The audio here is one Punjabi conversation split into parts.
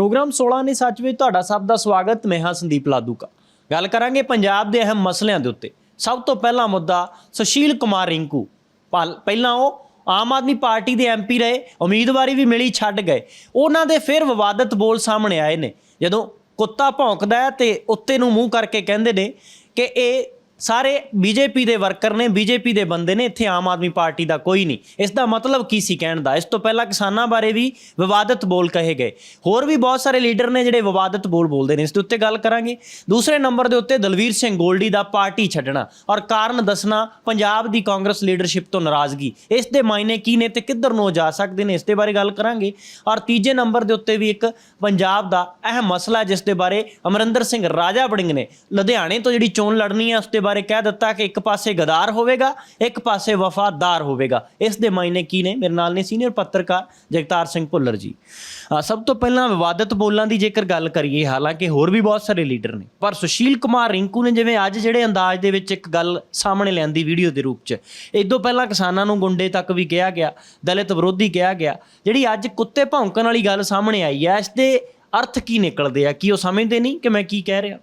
ਪ੍ਰੋਗਰਾਮ 16 ਨੇ ਸੱਚ ਵਿੱਚ ਤੁਹਾਡਾ ਸਭ ਦਾ ਸਵਾਗਤ। ਮੈਂ ਹਾਂ ਸੰਦੀਪ ਲਾਦੂਕਾ। ਗੱਲ ਕਰਾਂਗੇ ਪੰਜਾਬ ਦੇ ਅਹਿਮ ਮਸਲਿਆਂ ਦੇ ਉੱਤੇ। ਸਭ ਤੋਂ ਪਹਿਲਾ ਮੁੱਦਾ ਸੁਸ਼ੀਲ ਕੁਮਾਰ ਰਿੰਕੂ। ਪਲ- ਪਹਿਲਾਂ ਉਹ ਆਮ ਆਦਮੀ ਪਾਰਟੀ ਦੇ ਐਮਪੀ ਰਹੇ, ਉਮੀਦਵਾਰੀ ਵੀ ਮਿਲੀ ਛੱਡ ਗਏ। ਉਹਨਾਂ ਦੇ ਫਿਰ ਵਿਵਾਦਤ ਬੋਲ ਸਾਹਮਣੇ ਆਏ ਨੇ। ਜਦੋਂ ਕੁੱਤਾ ਭੌਂਕਦਾ ਹੈ ਤੇ ਉੱਤੇ ਨੂੰ ਮੂੰਹ ਕਰਕੇ ਕਹਿੰਦੇ ਨੇ ਕਿ ਇਹ ਸਾਰੇ ਬੀਜੇਪੀ ਦੇ ਵਰਕਰ ਨੇ ਬੀਜੇਪੀ ਦੇ ਬੰਦੇ ਨੇ, ਇੱਥੇ ਆਮ ਆਦਮੀ ਪਾਰਟੀ ਦਾ ਕੋਈ ਨਹੀਂ। ਇਸ ਦਾ ਮਤਲਬ ਕੀ ਸੀ ਕਹਿਣ ਦਾ? ਇਸ ਤੋਂ ਪਹਿਲਾਂ ਕਿਸਾਨਾਂ ਬਾਰੇ ਵੀ ਵਿਵਾਦਤ ਬੋਲ ਕਹੇ ਗਏ। ਹੋਰ ਵੀ ਬਹੁਤ ਸਾਰੇ ਲੀਡਰ ਨੇ ਜਿਹੜੇ ਵਿਵਾਦਤ ਬੋਲ ਬੋਲਦੇ ਨੇ। ਇਸ ਦੇ ਉੱਤੇ ਗੱਲ ਕਰਾਂਗੇ। ਦੂਸਰੇ ਨੰਬਰ ਦੇ ਉੱਤੇ ਦਲਵੀਰ ਸਿੰਘ ਗੋਲਡੀ ਦਾ ਪਾਰਟੀ ਛੱਡਣਾ ਔਰ ਕਾਰਨ ਦੱਸਣਾ ਪੰਜਾਬ ਦੀ ਕਾਂਗਰਸ ਲੀਡਰਸ਼ਿਪ ਤੋਂ ਨਾਰਾਜ਼ਗੀ। ਇਸ ਦੇ ਮਾਇਨੇ ਕੀ ਨੇ ਤੇ ਕਿੱਧਰ ਨੂੰ ਉਹ ਜਾ ਸਕਦੇ ਨੇ? ਇਸ ਦੇ ਬਾਰੇ ਗੱਲ ਕਰਾਂਗੇ। ਔਰ ਤੀਜੇ ਨੰਬਰ ਦੇ ਉੱਤੇ ਵੀ ਇੱਕ ਪੰਜਾਬ ਦਾ ਅਹਿਮ ਮਸਲਾ ਜਿਸ ਦੇ ਬਾਰੇ ਅਮਰਿੰਦਰ ਸਿੰਘ ਰਾਜਾ ਵੜਿੰਗ ਨੇ ਲੁਧਿਆਣੇ ਤੋਂ ਜਿਹੜੀ ਚੋਣ ਲੜਨੀ ਹੈ ਉਸ ਦੇ ਬਾਰੇ ਕਹਿ ਦਿੱਤਾ ਕਿ ਇੱਕ ਪਾਸੇ ਗਦਾਰ ਹੋਵੇਗਾ, ਇੱਕ ਪਾਸੇ ਵਫਾਦਾਰ ਹੋਵੇਗਾ। ਇਸ ਦੇ ਮਾਇਨੇ ਕੀ ਨੇ? ਮੇਰੇ ਨਾਲ ਨੇ ਸੀਨੀਅਰ ਪੱਤਰਕਾਰ ਜਗਤਾਰ ਸਿੰਘ ਭੁੱਲਰ ਜੀ। ਸਭ ਤੋਂ ਪਹਿਲਾਂ ਵਿਵਾਦਤ ਬੋਲਾਂ ਦੀ ਜੇਕਰ ਗੱਲ ਕਰੀਏ, ਹਾਲਾਂਕਿ ਹੋਰ ਵੀ ਬਹੁਤ ਸਾਰੇ ਲੀਡਰ ਨੇ, ਪਰ ਸੁਸ਼ੀਲ ਕੁਮਾਰ ਰਿੰਕੂ ਨੇ ਜਿਵੇਂ ਅੱਜ ਜਿਹੜੇ ਅੰਦਾਜ਼ ਦੇ ਵਿੱਚ ਇੱਕ ਗੱਲ ਸਾਹਮਣੇ ਲਿਆਂਦੀ ਵੀਡੀਓ ਦੇ ਰੂਪ 'ਚ ਇਦੋਂ ਪਹਿਲਾਂ ਕਿਸਾਨਾਂ ਨੂੰ ਗੁੰਡੇ ਤੱਕ ਵੀ ਕਿਹਾ ਗਿਆ, ਦਲਿਤ ਵਿਰੋਧੀ ਕਿਹਾ ਗਿਆ, ਜਿਹੜੀ ਅੱਜ ਕੁੱਤੇ ਭੌਂਕਣ ਵਾਲੀ ਗੱਲ ਸਾਹਮਣੇ ਆਈ ਹੈ, ਇਸ ਦੇ ਅਰਥ ਕੀ ਨਿਕਲਦੇ ਆ? ਕੀ ਉਹ ਸਮਝਦੇ ਨਹੀਂ ਕਿ ਮੈਂ ਕੀ ਕਹਿ ਰਿਹਾ?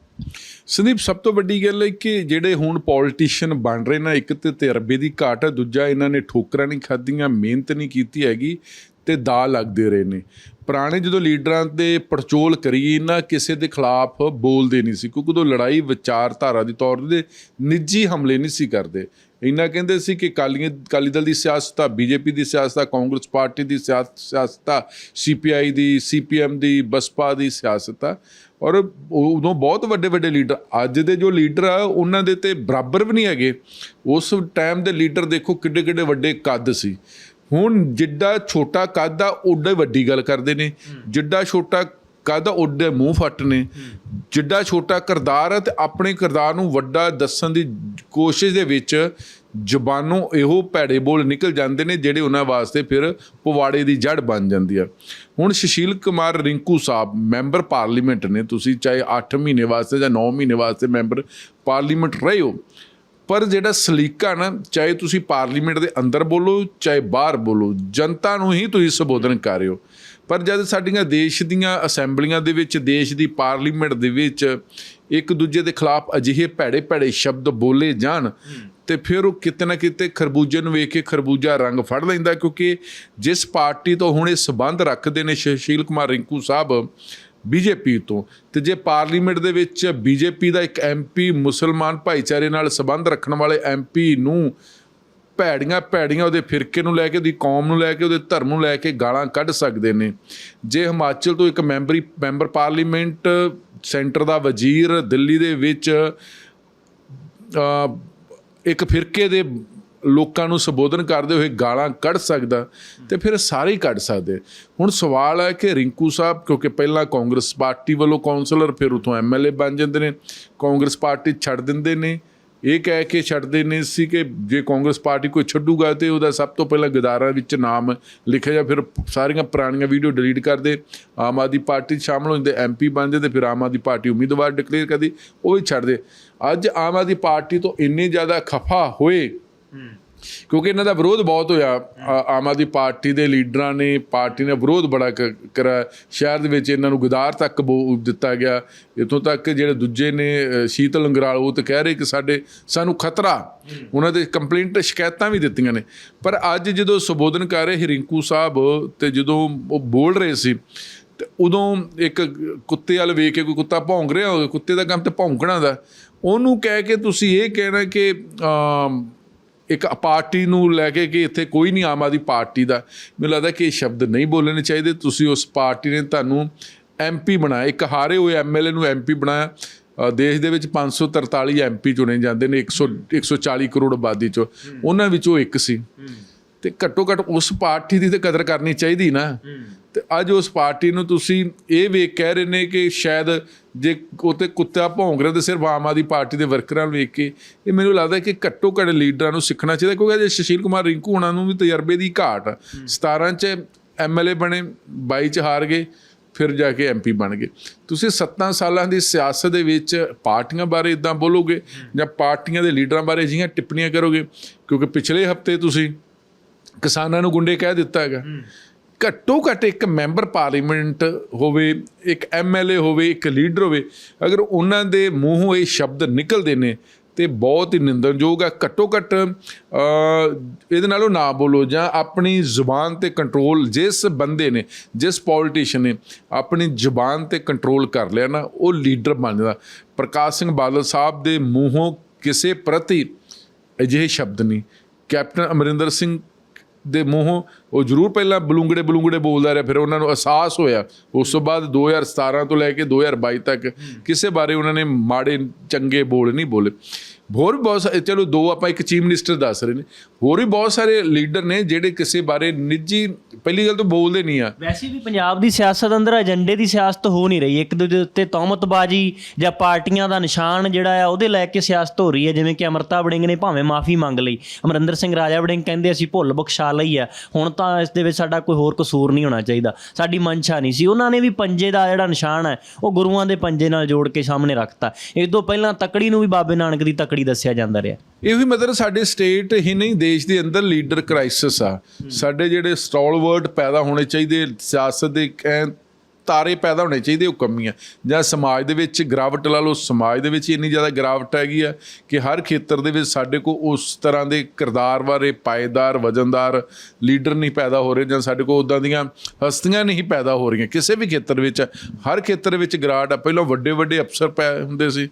ਸੰਦੀਪ, ਸਭ ਤੋਂ ਵੱਡੀ ਗੱਲ ਹੈ ਕਿ ਜਿਹੜੇ ਹੁਣ ਪੋਲੀਟੀਸ਼ੀਅਨ ਬਣ ਰਹੇ ਨਾ, ਇੱਕ ਤੇ ਤਜਰਬੇ ਦੀ ਘਾਟ ਹੈ, ਦੂਜਾ ਇਹਨਾਂ ਨੇ ਠੋਕਰਾਂ ਨਹੀਂ ਖਾਧੀਆਂ, ਮਿਹਨਤ ਨਹੀਂ ਕੀਤੀ ਹੈਗੀ ਤੇ ਦਾ ਲੱਗਦੇ ਰਹੇ ਨੇ। ਪੁਰਾਣੇ ਜਦੋਂ ਲੀਡਰਾਂ ਦੇ ਪੜਚੋਲ ਕਰੀ ਨਾ ਕਿਸੇ ਦੇ ਖਿਲਾਫ ਬੋਲਦੇ ਨਹੀਂ ਸੀ, ਕਿਉਂਕਿ ਉਦੋਂ ਲੜਾਈ ਵਿਚਾਰਧਾਰਾ ਦੀ ਤੌਰ ਤੇ ਨਿੱਜੀ ਹਮਲੇ ਨਹੀਂ ਸੀ ਕਰਦੇ। ਇਹਨਾਂ ਕਹਿੰਦੇ ਸੀ ਕਿ ਕਾਲੀਆਂ ਕਾਲੀ ਦਲ ਦੀ ਸਿਆਸਤ ਆ ਬੀਜੇਪੀ ਦੀ ਸਿਆਸਤ ਆ ਕਾਂਗਰਸ ਪਾਰਟੀ ਦੀ ਸਿਆਸ- ਸਿਆਸਤ ਆ ਸੀਪੀਆਈ ਦੀ, ਸੀਪੀਐਮ ਦੀ, ਬਸਪਾ ਦੀ ਸਿਆਸਤ। ਆ ਔਰ ਉਦੋਂ ਬਹੁਤ ਵੱਡੇ ਵੱਡੇ ਲੀਡਰ, ਅੱਜ ਦੇ ਜੋ ਲੀਡਰ ਆ, ਉਹਨਾਂ ਦੇ ਤੇ ਬਰਾਬਰ ਵੀ ਨਹੀਂ ਹੈਗੇ। ਉਸ ਟਾਈਮ ਦੇ ਲੀਡਰ ਦੇਖੋ ਕਿੱਡੇ ਕਿੱਡੇ ਵੱਡੇ ਕੱਦ ਸੀ। ਹੁਣ ਜਿੱਡਾ ਛੋਟਾ ਕੱਦ ਆ ਓਡਾ ਵੱਡੀ ਗੱਲ ਕਰਦੇ ਨੇ। ਜਿੱਡਾ ਛੋਟਾ ਕੱਦ ਓਡੇ ਮੂੰਹ ਫੱਟ ਨੇ। ਜਿੱਡਾ ਛੋਟਾ ਕਿਰਦਾਰ ਹੈ ਤੇ ਆਪਣੇ ਕਿਰਦਾਰ ਨੂੰ ਵੱਡਾ ਦੱਸਣ ਦੀ ਕੋਸ਼ਿਸ਼ ਦੇ ਵਿੱਚ ਜ਼ਬਾਨੋਂ ਇਹੋ ਭੈੜੇ ਬੋਲ ਨਿਕਲ ਜਾਂਦੇ ਨੇ ਜਿਹੜੇ ਉਹਨਾਂ ਵਾਸਤੇ ਫਿਰ ਪਵਾੜੇ ਦੀ ਜੜ ਬਣ ਜਾਂਦੀ ਆ। ਹੁਣ ਸੁਸ਼ੀਲ ਕੁਮਾਰ ਰਿੰਕੂ ਸਾਹਿਬ ਮੈਂਬਰ ਪਾਰਲੀਮੈਂਟ ਨੇ, ਤੁਸੀਂ ਚਾਹੇ 8 ਮਹੀਨੇ ਵਾਸਤੇ ਜਾਂ 9 ਮਹੀਨੇ ਵਾਸਤੇ ਮੈਂਬਰ ਪਾਰਲੀਮੈਂਟ ਰਹੇ ਹੋ, ਪਰ ਜਿਹੜਾ ਸਲੀਕਾ ਨਾ, ਚਾਹੇ ਤੁਸੀਂ ਪਾਰਲੀਮੈਂਟ ਦੇ ਅੰਦਰ ਬੋਲੋ ਚਾਹੇ ਬਾਹਰ ਬੋਲੋ, ਜਨਤਾ ਨੂੰ ਹੀ ਤੁਸੀਂ ਸੰਬੋਧਨ ਕਰ ਰਹੇ ਹੋ। ਪਰ ਜਦ ਸਾਡੀਆਂ ਦੇਸ਼ ਦੀਆਂ ਅਸੈਂਬਲੀਆਂ ਦੇ ਵਿੱਚ, ਦੇਸ਼ ਦੀ ਪਾਰਲੀਮੈਂਟ ਦੇ ਵਿੱਚ ਇੱਕ ਦੂਜੇ ਦੇ ਖਿਲਾਫ ਅਜਿਹੇ ਭੈੜੇ ਭੈੜੇ ਸ਼ਬਦ ਬੋਲੇ ਜਾਣ ਤੇ ਫਿਰ ਉਹ ਕਿਤੇ ਨਾ ਕਿਤੇ ਖਰਬੂਜੇ ਨੂੰ ਵੇਖ ਕੇ ਖਰਬੂਜਾ ਰੰਗ ਫੜ ਲੈਂਦਾ ਕਿਉਂਕਿ ਜਿਸ ਪਾਰਟੀ ਤੋਂ ਹੁਣ ਇਹ ਸਬੰਧ ਰੱਖਦੇ ਨੇ ਸੁਸ਼ੀਲ ਕੁਮਾਰ ਰਿੰਕੂ ਸਾਹਿਬ, ਬੀਜੇਪੀ ਤੋਂ, ਤੇ ਜੇ ਪਾਰਲੀਮੈਂਟ ਦੇ ਵਿੱਚ ਬੀਜੇਪੀ ਦਾ ਇੱਕ ਐਮਪੀ ਮੁਸਲਮਾਨ ਭਾਈਚਾਰੇ ਨਾਲ ਸੰਬੰਧ ਰੱਖਣ ਵਾਲੇ ਐਮਪੀ ਨੂੰ ਭੈੜੀਆਂ ਭੈੜੀਆਂ ਉਹਦੇ ਫਿਰਕੇ ਨੂੰ ਲੈ ਕੇ, ਉਹਦੀ ਕੌਮ ਨੂੰ ਲੈ ਕੇ, ਉਹਦੇ ਧਰਮ ਨੂੰ ਲੈ ਕੇ ਗਾਲਾਂ ਕੱਢ ਸਕਦੇ ਨੇ। ਜੇ ਹਿਮਾਚਲ ਤੋਂ ਇੱਕ ਮੈਂਬਰੀ ਮੈਂਬਰ ਪਾਰਲੀਮੈਂਟ ਸੈਂਟਰ ਦਾ ਵਜ਼ੀਰ, ਦਿੱਲੀ ਦੇ ਵਿੱਚ ਇੱਕ ਫਿਰਕੇ ਦੇ ਲੋਕਾਂ ਨੂੰ ਸੰਬੋਧਨ ਕਰਦੇ ਹੋਏ ਗਾਲਾਂ ਕੱਢ ਸਕਦਾ ਤੇ ਫਿਰ ਸਾਰੇ ਹੀ ਕੱਢ ਸਕਦੇ। ਹੁਣ ਸਵਾਲ ਹੈ ਕਿ ਰਿੰਕੂ ਸਾਹਿਬ, ਕਿਉਂਕਿ ਪਹਿਲਾਂ ਕਾਂਗਰਸ ਪਾਰਟੀ ਵੱਲੋਂ ਕਾਉਂਸਲਰ ਫਿਰ ਉਥੋਂ ਐਮਐਲਏ ਬਣ ਜਾਂਦੇ ਨੇ, ਕਾਂਗਰਸ ਪਾਰਟੀ ਛੱਡ ਦਿੰਦੇ ਨੇ ਇਹ ਕਹਿ ਕੇ ਛੱਡਦੇ ਨੇ ਸੀ ਕਿ ਜੇ ਕਾਂਗਰਸ ਪਾਰਟੀ ਕੋਈ ਛੱਡੂਗਾ ਤੇ ਉਹਦਾ ਸਭ ਤੋਂ ਪਹਿਲਾਂ ਗਦਾਰਾਂ ਵਿੱਚ ਨਾਮ ਲਿਖਿਆ ਜਾ, ਫਿਰ ਸਾਰੀਆਂ ਪੁਰਾਣੀਆਂ ਵੀਡੀਓ ਡਿਲੀਟ ਕਰਦੇ। ਆਮ ਆਦਮੀ ਪਾਰਟੀ 'ਚ ਸ਼ਾਮਲ ਹੁੰਦੇ ਜਾਂਦੇ ਐਮਪੀ ਬਣਦੇ ਜਾਂਦੇ ਫਿਰ ਆਮ ਆਦਮੀ ਪਾਰਟੀ ਉਮੀਦਵਾਰ ਡਿਕਲੇਅਰ ਕਰਦੀ, ਉਹ ਵੀ ਛੱਡਦੇ। ਅੱਜ ਆਮ ਆਦਮੀ ਪਾਰਟੀ ਤੋਂ ਇੰਨੇ ਜ਼ਿਆਦਾ ਖਫਾ ਹੋਏ ਕਿਉਂਕਿ ਇਹਨਾਂ ਦਾ ਵਿਰੋਧ ਬਹੁਤ ਹੋਇਆ। ਆਮ ਆਦਮੀ ਪਾਰਟੀ ਦੇ ਲੀਡਰਾਂ ਨੇ ਪਾਰਟੀ ਨੇ ਵਿਰੋਧ ਬੜਾ ਕ- ਕਰਿਆ। ਸ਼ਹਿਰ ਦੇ ਵਿੱਚ ਇਹਨਾਂ ਨੂੰ ਗਦਾਰ ਤੱਕ ਬੋ- ਦਿੱਤਾ ਗਿਆ। ਇਥੋਂ ਤੱਕ ਜਿਹੜੇ ਦੂਜੇ ਨੇ ਅ, ਸ਼ੀਤਲ ਲੰਗਰਾਲ ਉਹ ਤਾਂ ਕਹਿ ਰਹੇ ਕਿ ਸਾਡੇ ਸਾਨੂੰ ਖਤਰਾ। ਉਹਨਾਂ ਦੇ ਕੰਪਲੇਂਟ ਸ਼ਿਕਾਇਤਾਂ ਵੀ ਦਿੱਤੀਆਂ ਨੇ। ਪਰ ਅੱਜ ਜਦੋਂ ਸੰਬੋਧਨ ਕਰ ਰਹੇ ਸੀ ਰਿੰਕੂ ਸਾਹਿਬ ਤੇ ਜਦੋਂ ਉਹ ਬੋਲ ਰਹੇ ਸੀ ਤੇ ਉਦੋਂ ਇੱਕ ਕੁੱਤੇ ਵਾਲ ਵੇਖ ਕੇ ਕੋਈ ਕੁੱਤਾ ਭੌਂਕ ਰਿਹਾ ਹੋਵੇ ਕੁੱਤੇ ਦਾ ਕੰਮ ਤੇ ਭੌਂਕਣਾ ਦਾ। ਉਹਨੂੰ ਕਹਿ ਕੇ ਤੁਸੀਂ ਇਹ ਕਹਿਣਾ ਕਿ ਇੱਕ ਪਾਰਟੀ ਨੂੰ ਲੈ ਕੇ ਕਿ ਇੱਥੇ ਕੋਈ ਨਹੀਂ ਆਮ ਆਦਮੀ ਪਾਰਟੀ ਦਾ। ਮੈਨੂੰ ਲੱਗਦਾ ਕਿ ਇਹ ਸ਼ਬਦ ਨਹੀਂ ਬੋਲਣੇ ਚਾਹੀਦੇ। ਤੁਸੀਂ ਉਸ ਪਾਰਟੀ ਨੇ ਤੁਹਾਨੂੰ ਐਮਪੀ ਬਣਾਇਆ। ਇੱਕ ਹਾਰੇ ਹੋਏ ਐਮਐਲਏ ਨੂੰ ਐਮਪੀ ਬਣਾਇਆ। ਦੇਸ਼ ਦੇ ਵਿੱਚ 543 ਐਮਪੀ ਚੁਣੇ ਜਾਂਦੇ ਨੇ। 100 140 ਕਰੋੜ ਆਬਾਦੀ ਚੋਂ। ਉਹਨਾਂ ਵਿੱਚੋਂ ਇੱਕ ਸੀ। ਤੇ ਘੱਟੋ ਘੱਟ ਉਸ ਪਾਰਟੀ ਦੀ ਤੇ ਕਦਰ ਕਰਨੀ ਚਾਹੀਦੀ ਨਾ। ਤੇ ਅੱਜ ਉਸ ਪਾਰਟੀ ਨੂੰ ਤੁਸੀਂ ਇਹ ਵੇਖ ਕਹਿ ਰਹੇ ਨੇ ਕਿ ਸ਼ਾਇਦ ਜੇ ਉਤੇ ਕੁੱਤਾ ਭੌਂਕ ਰਿਹਾ ਤੇ ਸਿਰਫ ਆਮ ਆਦਮੀ ਪਾਰਟੀ ਦੇ ਵਰਕਰਾਂ ਨੂੰ ਵੇਖ ਕੇ, ਇਹ ਮੈਨੂੰ ਲੱਗਦਾ ਕਿ ਘੱਟੋ ਘੱਟ ਲੀਡਰਾਂ ਨੂੰ ਸਿੱਖਣਾ ਚਾਹੀਦਾ ਕਿਉਂਕਿ ਜੇ ਸੁਸ਼ੀਲ ਕੁਮਾਰ ਰਿੰਕੂ ਉਹਨਾਂ ਨੂੰ ਵੀ ਤਜਰਬੇ ਦੀ ਘਾਟ ਆ। 17 ਚ ਐਮਐਲਏ ਬਣੇ 22 ਚ ਹਾਰ ਗਏ, ਫਿਰ ਜਾ ਕੇ ਐਮਪੀ ਬਣ ਗਏ। ਤੁਸੀਂ 7 ਸਾਲਾਂ ਦੀ ਸਿਆਸਤ ਦੇ ਵਿੱਚ ਪਾਰਟੀਆਂ ਬਾਰੇ ਇਦਾਂ ਬੋਲੋਗੇ ਜਾਂ ਪਾਰਟੀਆਂ ਦੇ ਲੀਡਰਾਂ ਬਾਰੇ ਜਿਹੀਆਂ ਟਿੱਪਣੀਆਂ ਕਰੋਗੇ? ਕਿਉਂਕਿ ਪਿਛਲੇ ਹਫ਼ਤੇ ਤੁਸੀਂ ਕਿਸਾਨਾਂ ਨੂੰ ਗੁੰਡੇ ਕਹਿ ਦਿੱਤਾ ਹੈਗਾ। ਘੱਟੋ ਘੱਟ ਇੱਕ ਮੈਂਬਰ ਪਾਰਲੀਮੈਂਟ ਹੋਵੇ ਇੱਕ ਐਮਐਲਏ ਹੋਵੇ ਇੱਕ ਲੀਡਰ ਹੋਵੇ ਅਗਰ ਉਹਨਾਂ ਦੇ ਮੂੰਹੋਂ ਇਹ ਸ਼ਬਦ ਨਿਕਲਦੇ ਨੇ ਤੇ ਬਹੁਤ ਹੀ ਨਿੰਦਣਯੋਗ ਆ। ਘੱਟੋ ਘੱਟ ਇਹਦੇ ਨਾਲੋਂ ਨਾ ਬੋਲੋ ਜਾਂ ਆਪਣੀ ਜ਼ੁਬਾਨ ਤੇ ਕੰਟਰੋਲ ਜਿਸ ਬੰਦੇ ਨੇ ਜਿਸ ਪੋਲੀਟੀਸ਼ੀਅਨ ਨੇ ਆਪਣੀ ਜ਼ੁਬਾਨ ਤੇ ਕੰਟਰੋਲ ਕਰ ਲਿਆ ਨਾ ਉਹ ਲੀਡਰ ਬਣ ਜਾਂਦਾ। ਪ੍ਰਕਾਸ਼ ਸਿੰਘ ਬਾਦਲ ਸਾਹਿਬ ਦੇ ਮੂੰਹੋਂ ਕਿਸੇ ਪ੍ਰਤੀ ਅਜਿਹੇ ਸ਼ਬਦ ਨਹੀਂ। ਕੈਪਟਨ ਅਮਰਿੰਦਰ ਸਿੰਘ ਦੇ ਮੂੰਹੋਂ ਉਹ ਜ਼ਰੂਰ ਪਹਿਲਾਂ ਬਲੂੰਗੜੇ ਬਲੂੰਗੜੇ ਬੋਲਦਾ ਰਿਹਾ, ਫਿਰ ਉਹਨਾਂ ਨੂੰ ਅਹਿਸਾਸ ਹੋਇਆ। ਉਸ ਤੋਂ ਬਾਅਦ 2017 ਤੋਂ ਲੈ ਕੇ 2022 ਤੱਕ ਕਿਸੇ ਬਾਰੇ ਉਹਨਾਂ ਨੇ ਮਾੜੇ ਚੰਗੇ ਬੋਲ ਨਹੀਂ ਬੋਲੇ। ਹੋਰ ਵੀ ਬਹੁਤ ਸਾਰੇ ਚਲੋ ਦੋ ਆਪਾਂ ਇੱਕ ਚੀਫ ਮਿਨਿਸਟਰ ਦੱਸ ਰਹੇ ਨੇ। ਹੋਰ ਵੀ ਬਹੁਤ ਸਾਰੇ ਲੀਡਰ ਨੇ ਜਿਹੜੇ ਕਿਸੇ ਬਾਰੇ ਨਿੱਜੀ, ਪਹਿਲੀ ਗੱਲ ਤਾਂ ਬੋਲਦੇ ਨਹੀਂ ਆ। ਵੈਸੇ ਵੀ ਪੰਜਾਬ ਦੀ ਸਿਆਸਤ ਅੰਦਰ ਏਜੰਡੇ ਦੀ ਸਿਆਸਤ ਹੋ ਨਹੀਂ ਰਹੀ। ਇੱਕ ਦੂਜੇ ਉੱਤੇ ਤੌਮਤਬਾਜ਼ੀ ਜਾਂ ਪਾਰਟੀਆਂ ਦਾ ਨਿਸ਼ਾਨ ਜਿਹੜਾ ਆ, ਉਹਦੇ ਲੈ ਕੇ ਸਿਆਸਤ ਹੋ ਰਹੀ ਹੈ। ਜਿਵੇਂ ਕਿ ਅਮਰਤਾ ਵੜਿੰਗ ਨੇ ਭਾਵੇਂ ਮਾਫੀ ਮੰਗ ਲਈ। ਅਮਰਿੰਦਰ ਸਿੰਘ ਰਾਜਾ ਵੜਿੰਗ ਕਹਿੰਦੇ ਅਸੀਂ ਭੁੱਲ ਬਖਸ਼ਾ ਲਈ ਆ। ਹੁਣ ਤਾਂ ਇਸ ਦੇ ਵਿੱਚ ਸਾਡਾ ਕੋਈ ਹੋਰ ਕਸੂਰ ਨਹੀਂ ਹੋਣਾ ਚਾਹੀਦਾ। ਸਾਡੀ ਮਨਸ਼ਾ ਨਹੀਂ ਸੀ। ਉਹਨਾਂ ਨੇ ਵੀ ਪੰਜੇ ਦਾ ਜਿਹੜਾ ਨਿਸ਼ਾਨ ਹੈ, ਉਹ ਗੁਰੂਆਂ ਦੇ ਪੰਜੇ ਨਾਲ ਜੋੜ ਕੇ ਸਾਹਮਣੇ ਰੱਖਤਾ। ਇਸ ਤੋਂ ਪਹਿਲਾਂ ਤਕੜੀ ਨੂੰ ਵੀ ਬਾਬੇ ਨਾਨਕ ਦੀ ਤਕੜੀ ਦੱਸਿਆ ਜਾਂਦਾ ਰਿਹਾ। ਇਹ ਵੀ ਮਤਲਬ ਸਾਡੇ ਸਟੇਟ ਹੀ ਨਹੀਂ, ਦੇਸ਼ ਦੇ ਅੰਦਰ ਲੀਡਰ ਕ੍ਰਾਈਸਿਸ ਆ। ਸਾਡੇ ਜਿਹੜੇ ਸਟਾਲਵਰਡ ਪੈਦਾ ਹੋਣੇ ਚਾਹੀਦੇ, ਸਿਆਸਤ ਦੇ ਕਹਿ- ਤਾਰੇ ਪੈਦਾ ਹੋਣੇ ਚਾਹੀਦੇ, ਉਹ ਕਮੀਆਂ ਜਾਂ ਸਮਾਜ ਦੇ ਵਿੱਚ ਗਿਰਾਵਟ ਲਾ ਲਓ, ਸਮਾਜ ਦੇ ਵਿੱਚ ਇੰਨੀ ਜ਼ਿਆਦਾ ਗਿਰਾਵਟ ਹੈਗੀ ਆ ਕਿ ਹਰ ਖੇਤਰ ਦੇ ਵਿੱਚ ਸਾਡੇ ਕੋਲ ਉਸ ਤਰ੍ਹਾਂ ਦੇ ਕਿਰਦਾਰ ਬਾਰੇ ਪਾਏਦਾਰ, ਵਜਨਦਾਰ ਲੀਡਰ ਨਹੀਂ ਪੈਦਾ ਹੋ ਰਹੇ, ਜਾਂ ਸਾਡੇ ਕੋਲ ਉਦਾਂ ਦੀਆਂ ਹਸਤੀਆਂ ਨਹੀਂ ਪੈਦਾ ਹੋ ਰਹੀਆਂ। ਕਿਸੇ ਵੀ ਖੇਤਰ ਵਿੱਚ, ਹਰ ਖੇਤਰ ਵਿੱਚ ਗਿਰਾਵਟ ਆ। ਪਹਿਲਾਂ ਵੱਡੇ ਵੱਡੇ ਅਫਸਰ ਪੈ ਹੁੰਦੇ ਸੀ।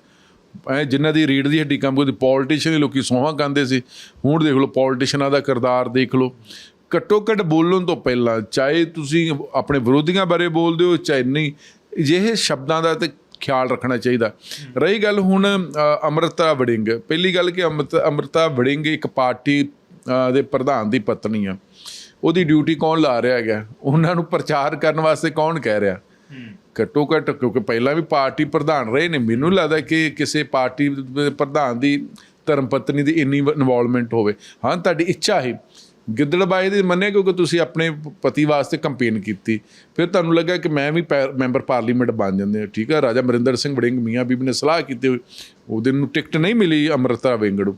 ਐ ਜਿਨ੍ਹਾਂ ਦੀ ਰੀੜ ਦੀ ਹੱਡੀ ਕੰਮ ਕਰਦੀ ਪੋਲੀਟੀਸ਼ੀਅਨ ਹੀ ਲੋਕੀ ਸੌਹਾਂ ਖਾਂਦੇ ਸੀ। ਹੁਣ ਦੇਖ ਲਓ ਪੋਲੀਟੀਸ਼ੀਅਨਾਂ ਦਾ ਕਿਰਦਾਰ ਦੇਖ ਲਓ। ਘੱਟੋ ਘੱਟ ਬੋਲਣ ਤੋਂ ਪਹਿਲਾਂ ਚਾਹੇ ਤੁਸੀਂ ਆਪਣੇ ਵਿਰੋਧੀਆਂ ਬਾਰੇ ਬੋਲਦੇ ਹੋ ਚਾਹੇ ਨਹੀਂ ਜਿਹੇ ਸ਼ਬਦਾਂ ਦਾ ਤੇ ਖਿਆਲ ਰੱਖਣਾ ਚਾਹੀਦਾ। ਰਹੀ ਗੱਲ ਹੁਣ ਅ, ਅੰਮ੍ਰਿਤਾ ਵੜਿੰਗ। ਪਹਿਲੀ ਗੱਲ ਕਿ ਅੰਮ੍ਰਿਤ ਅੰਮ੍ਰਿਤਾ ਵੜਿੰਗ ਇੱਕ ਪਾਰਟੀ ਦੇ ਪ੍ਰਧਾਨ ਦੀ ਪਤਨੀ ਆ। ਉਹਦੀ ਡਿਊਟੀ ਕੌਣ ਲਾ ਰਿਹਾ ਹੈਗਾ? ਉਹਨਾਂ ਨੂੰ ਪ੍ਰਚਾਰ ਕਰਨ ਵਾਸਤੇ ਕੌਣ ਕਹਿ ਰਿਹਾ? ਘੱਟੋ ਘੱਟ ਕਿਉਂਕਿ ਪਹਿਲਾਂ ਵੀ ਪਾਰਟੀ ਪ੍ਰਧਾਨ ਰਹੇ ਨੇ, ਮੈਨੂੰ ਲੱਗਦਾ ਕਿ ਕਿਸੇ ਪਾਰਟੀ ਪ੍ਰਧਾਨ ਦੀ ਧਰਮ ਪਤਨੀ ਦੀ ਇੰਨੀ ਇਨਵੋਲਵਮੈਂਟ ਹੋਵੇ। ਹਾਂ, ਤੁਹਾਡੀ ਇੱਛਾ ਹੈ। ਗਿੱਦੜਬਾਈ ਦੀ ਮੰਨੇ ਕਿਉਂਕਿ ਤੁਸੀਂ ਆਪਣੇ ਪਤੀ ਵਾਸਤੇ ਕੰਪੇਨ ਕੀਤੀ। ਫਿਰ ਤੁਹਾਨੂੰ ਲੱਗਾ ਕਿ ਮੈਂ ਵੀ ਪੈ- ਮੈਂਬਰ ਪਾਰਲੀਮੈਂਟ ਬਣ ਜਾਂਦੇ ਹਾਂ। ਠੀਕ ਹੈ ਰਾਜਾ ਮਰਿੰਦਰ ਸਿੰਘ ਵੜਿੰਗ ਮੀਆਂ ਬੀਬੀ ਨੇ ਸਲਾਹ ਕੀਤੀ ਹੋਈ। ਉਹਦੇ ਨੂੰ ਟਿਕਟ ਨਹੀਂ ਮਿਲੀ ਅੰਮ੍ਰਿਤਾ ਵਿੰਗੜੂ।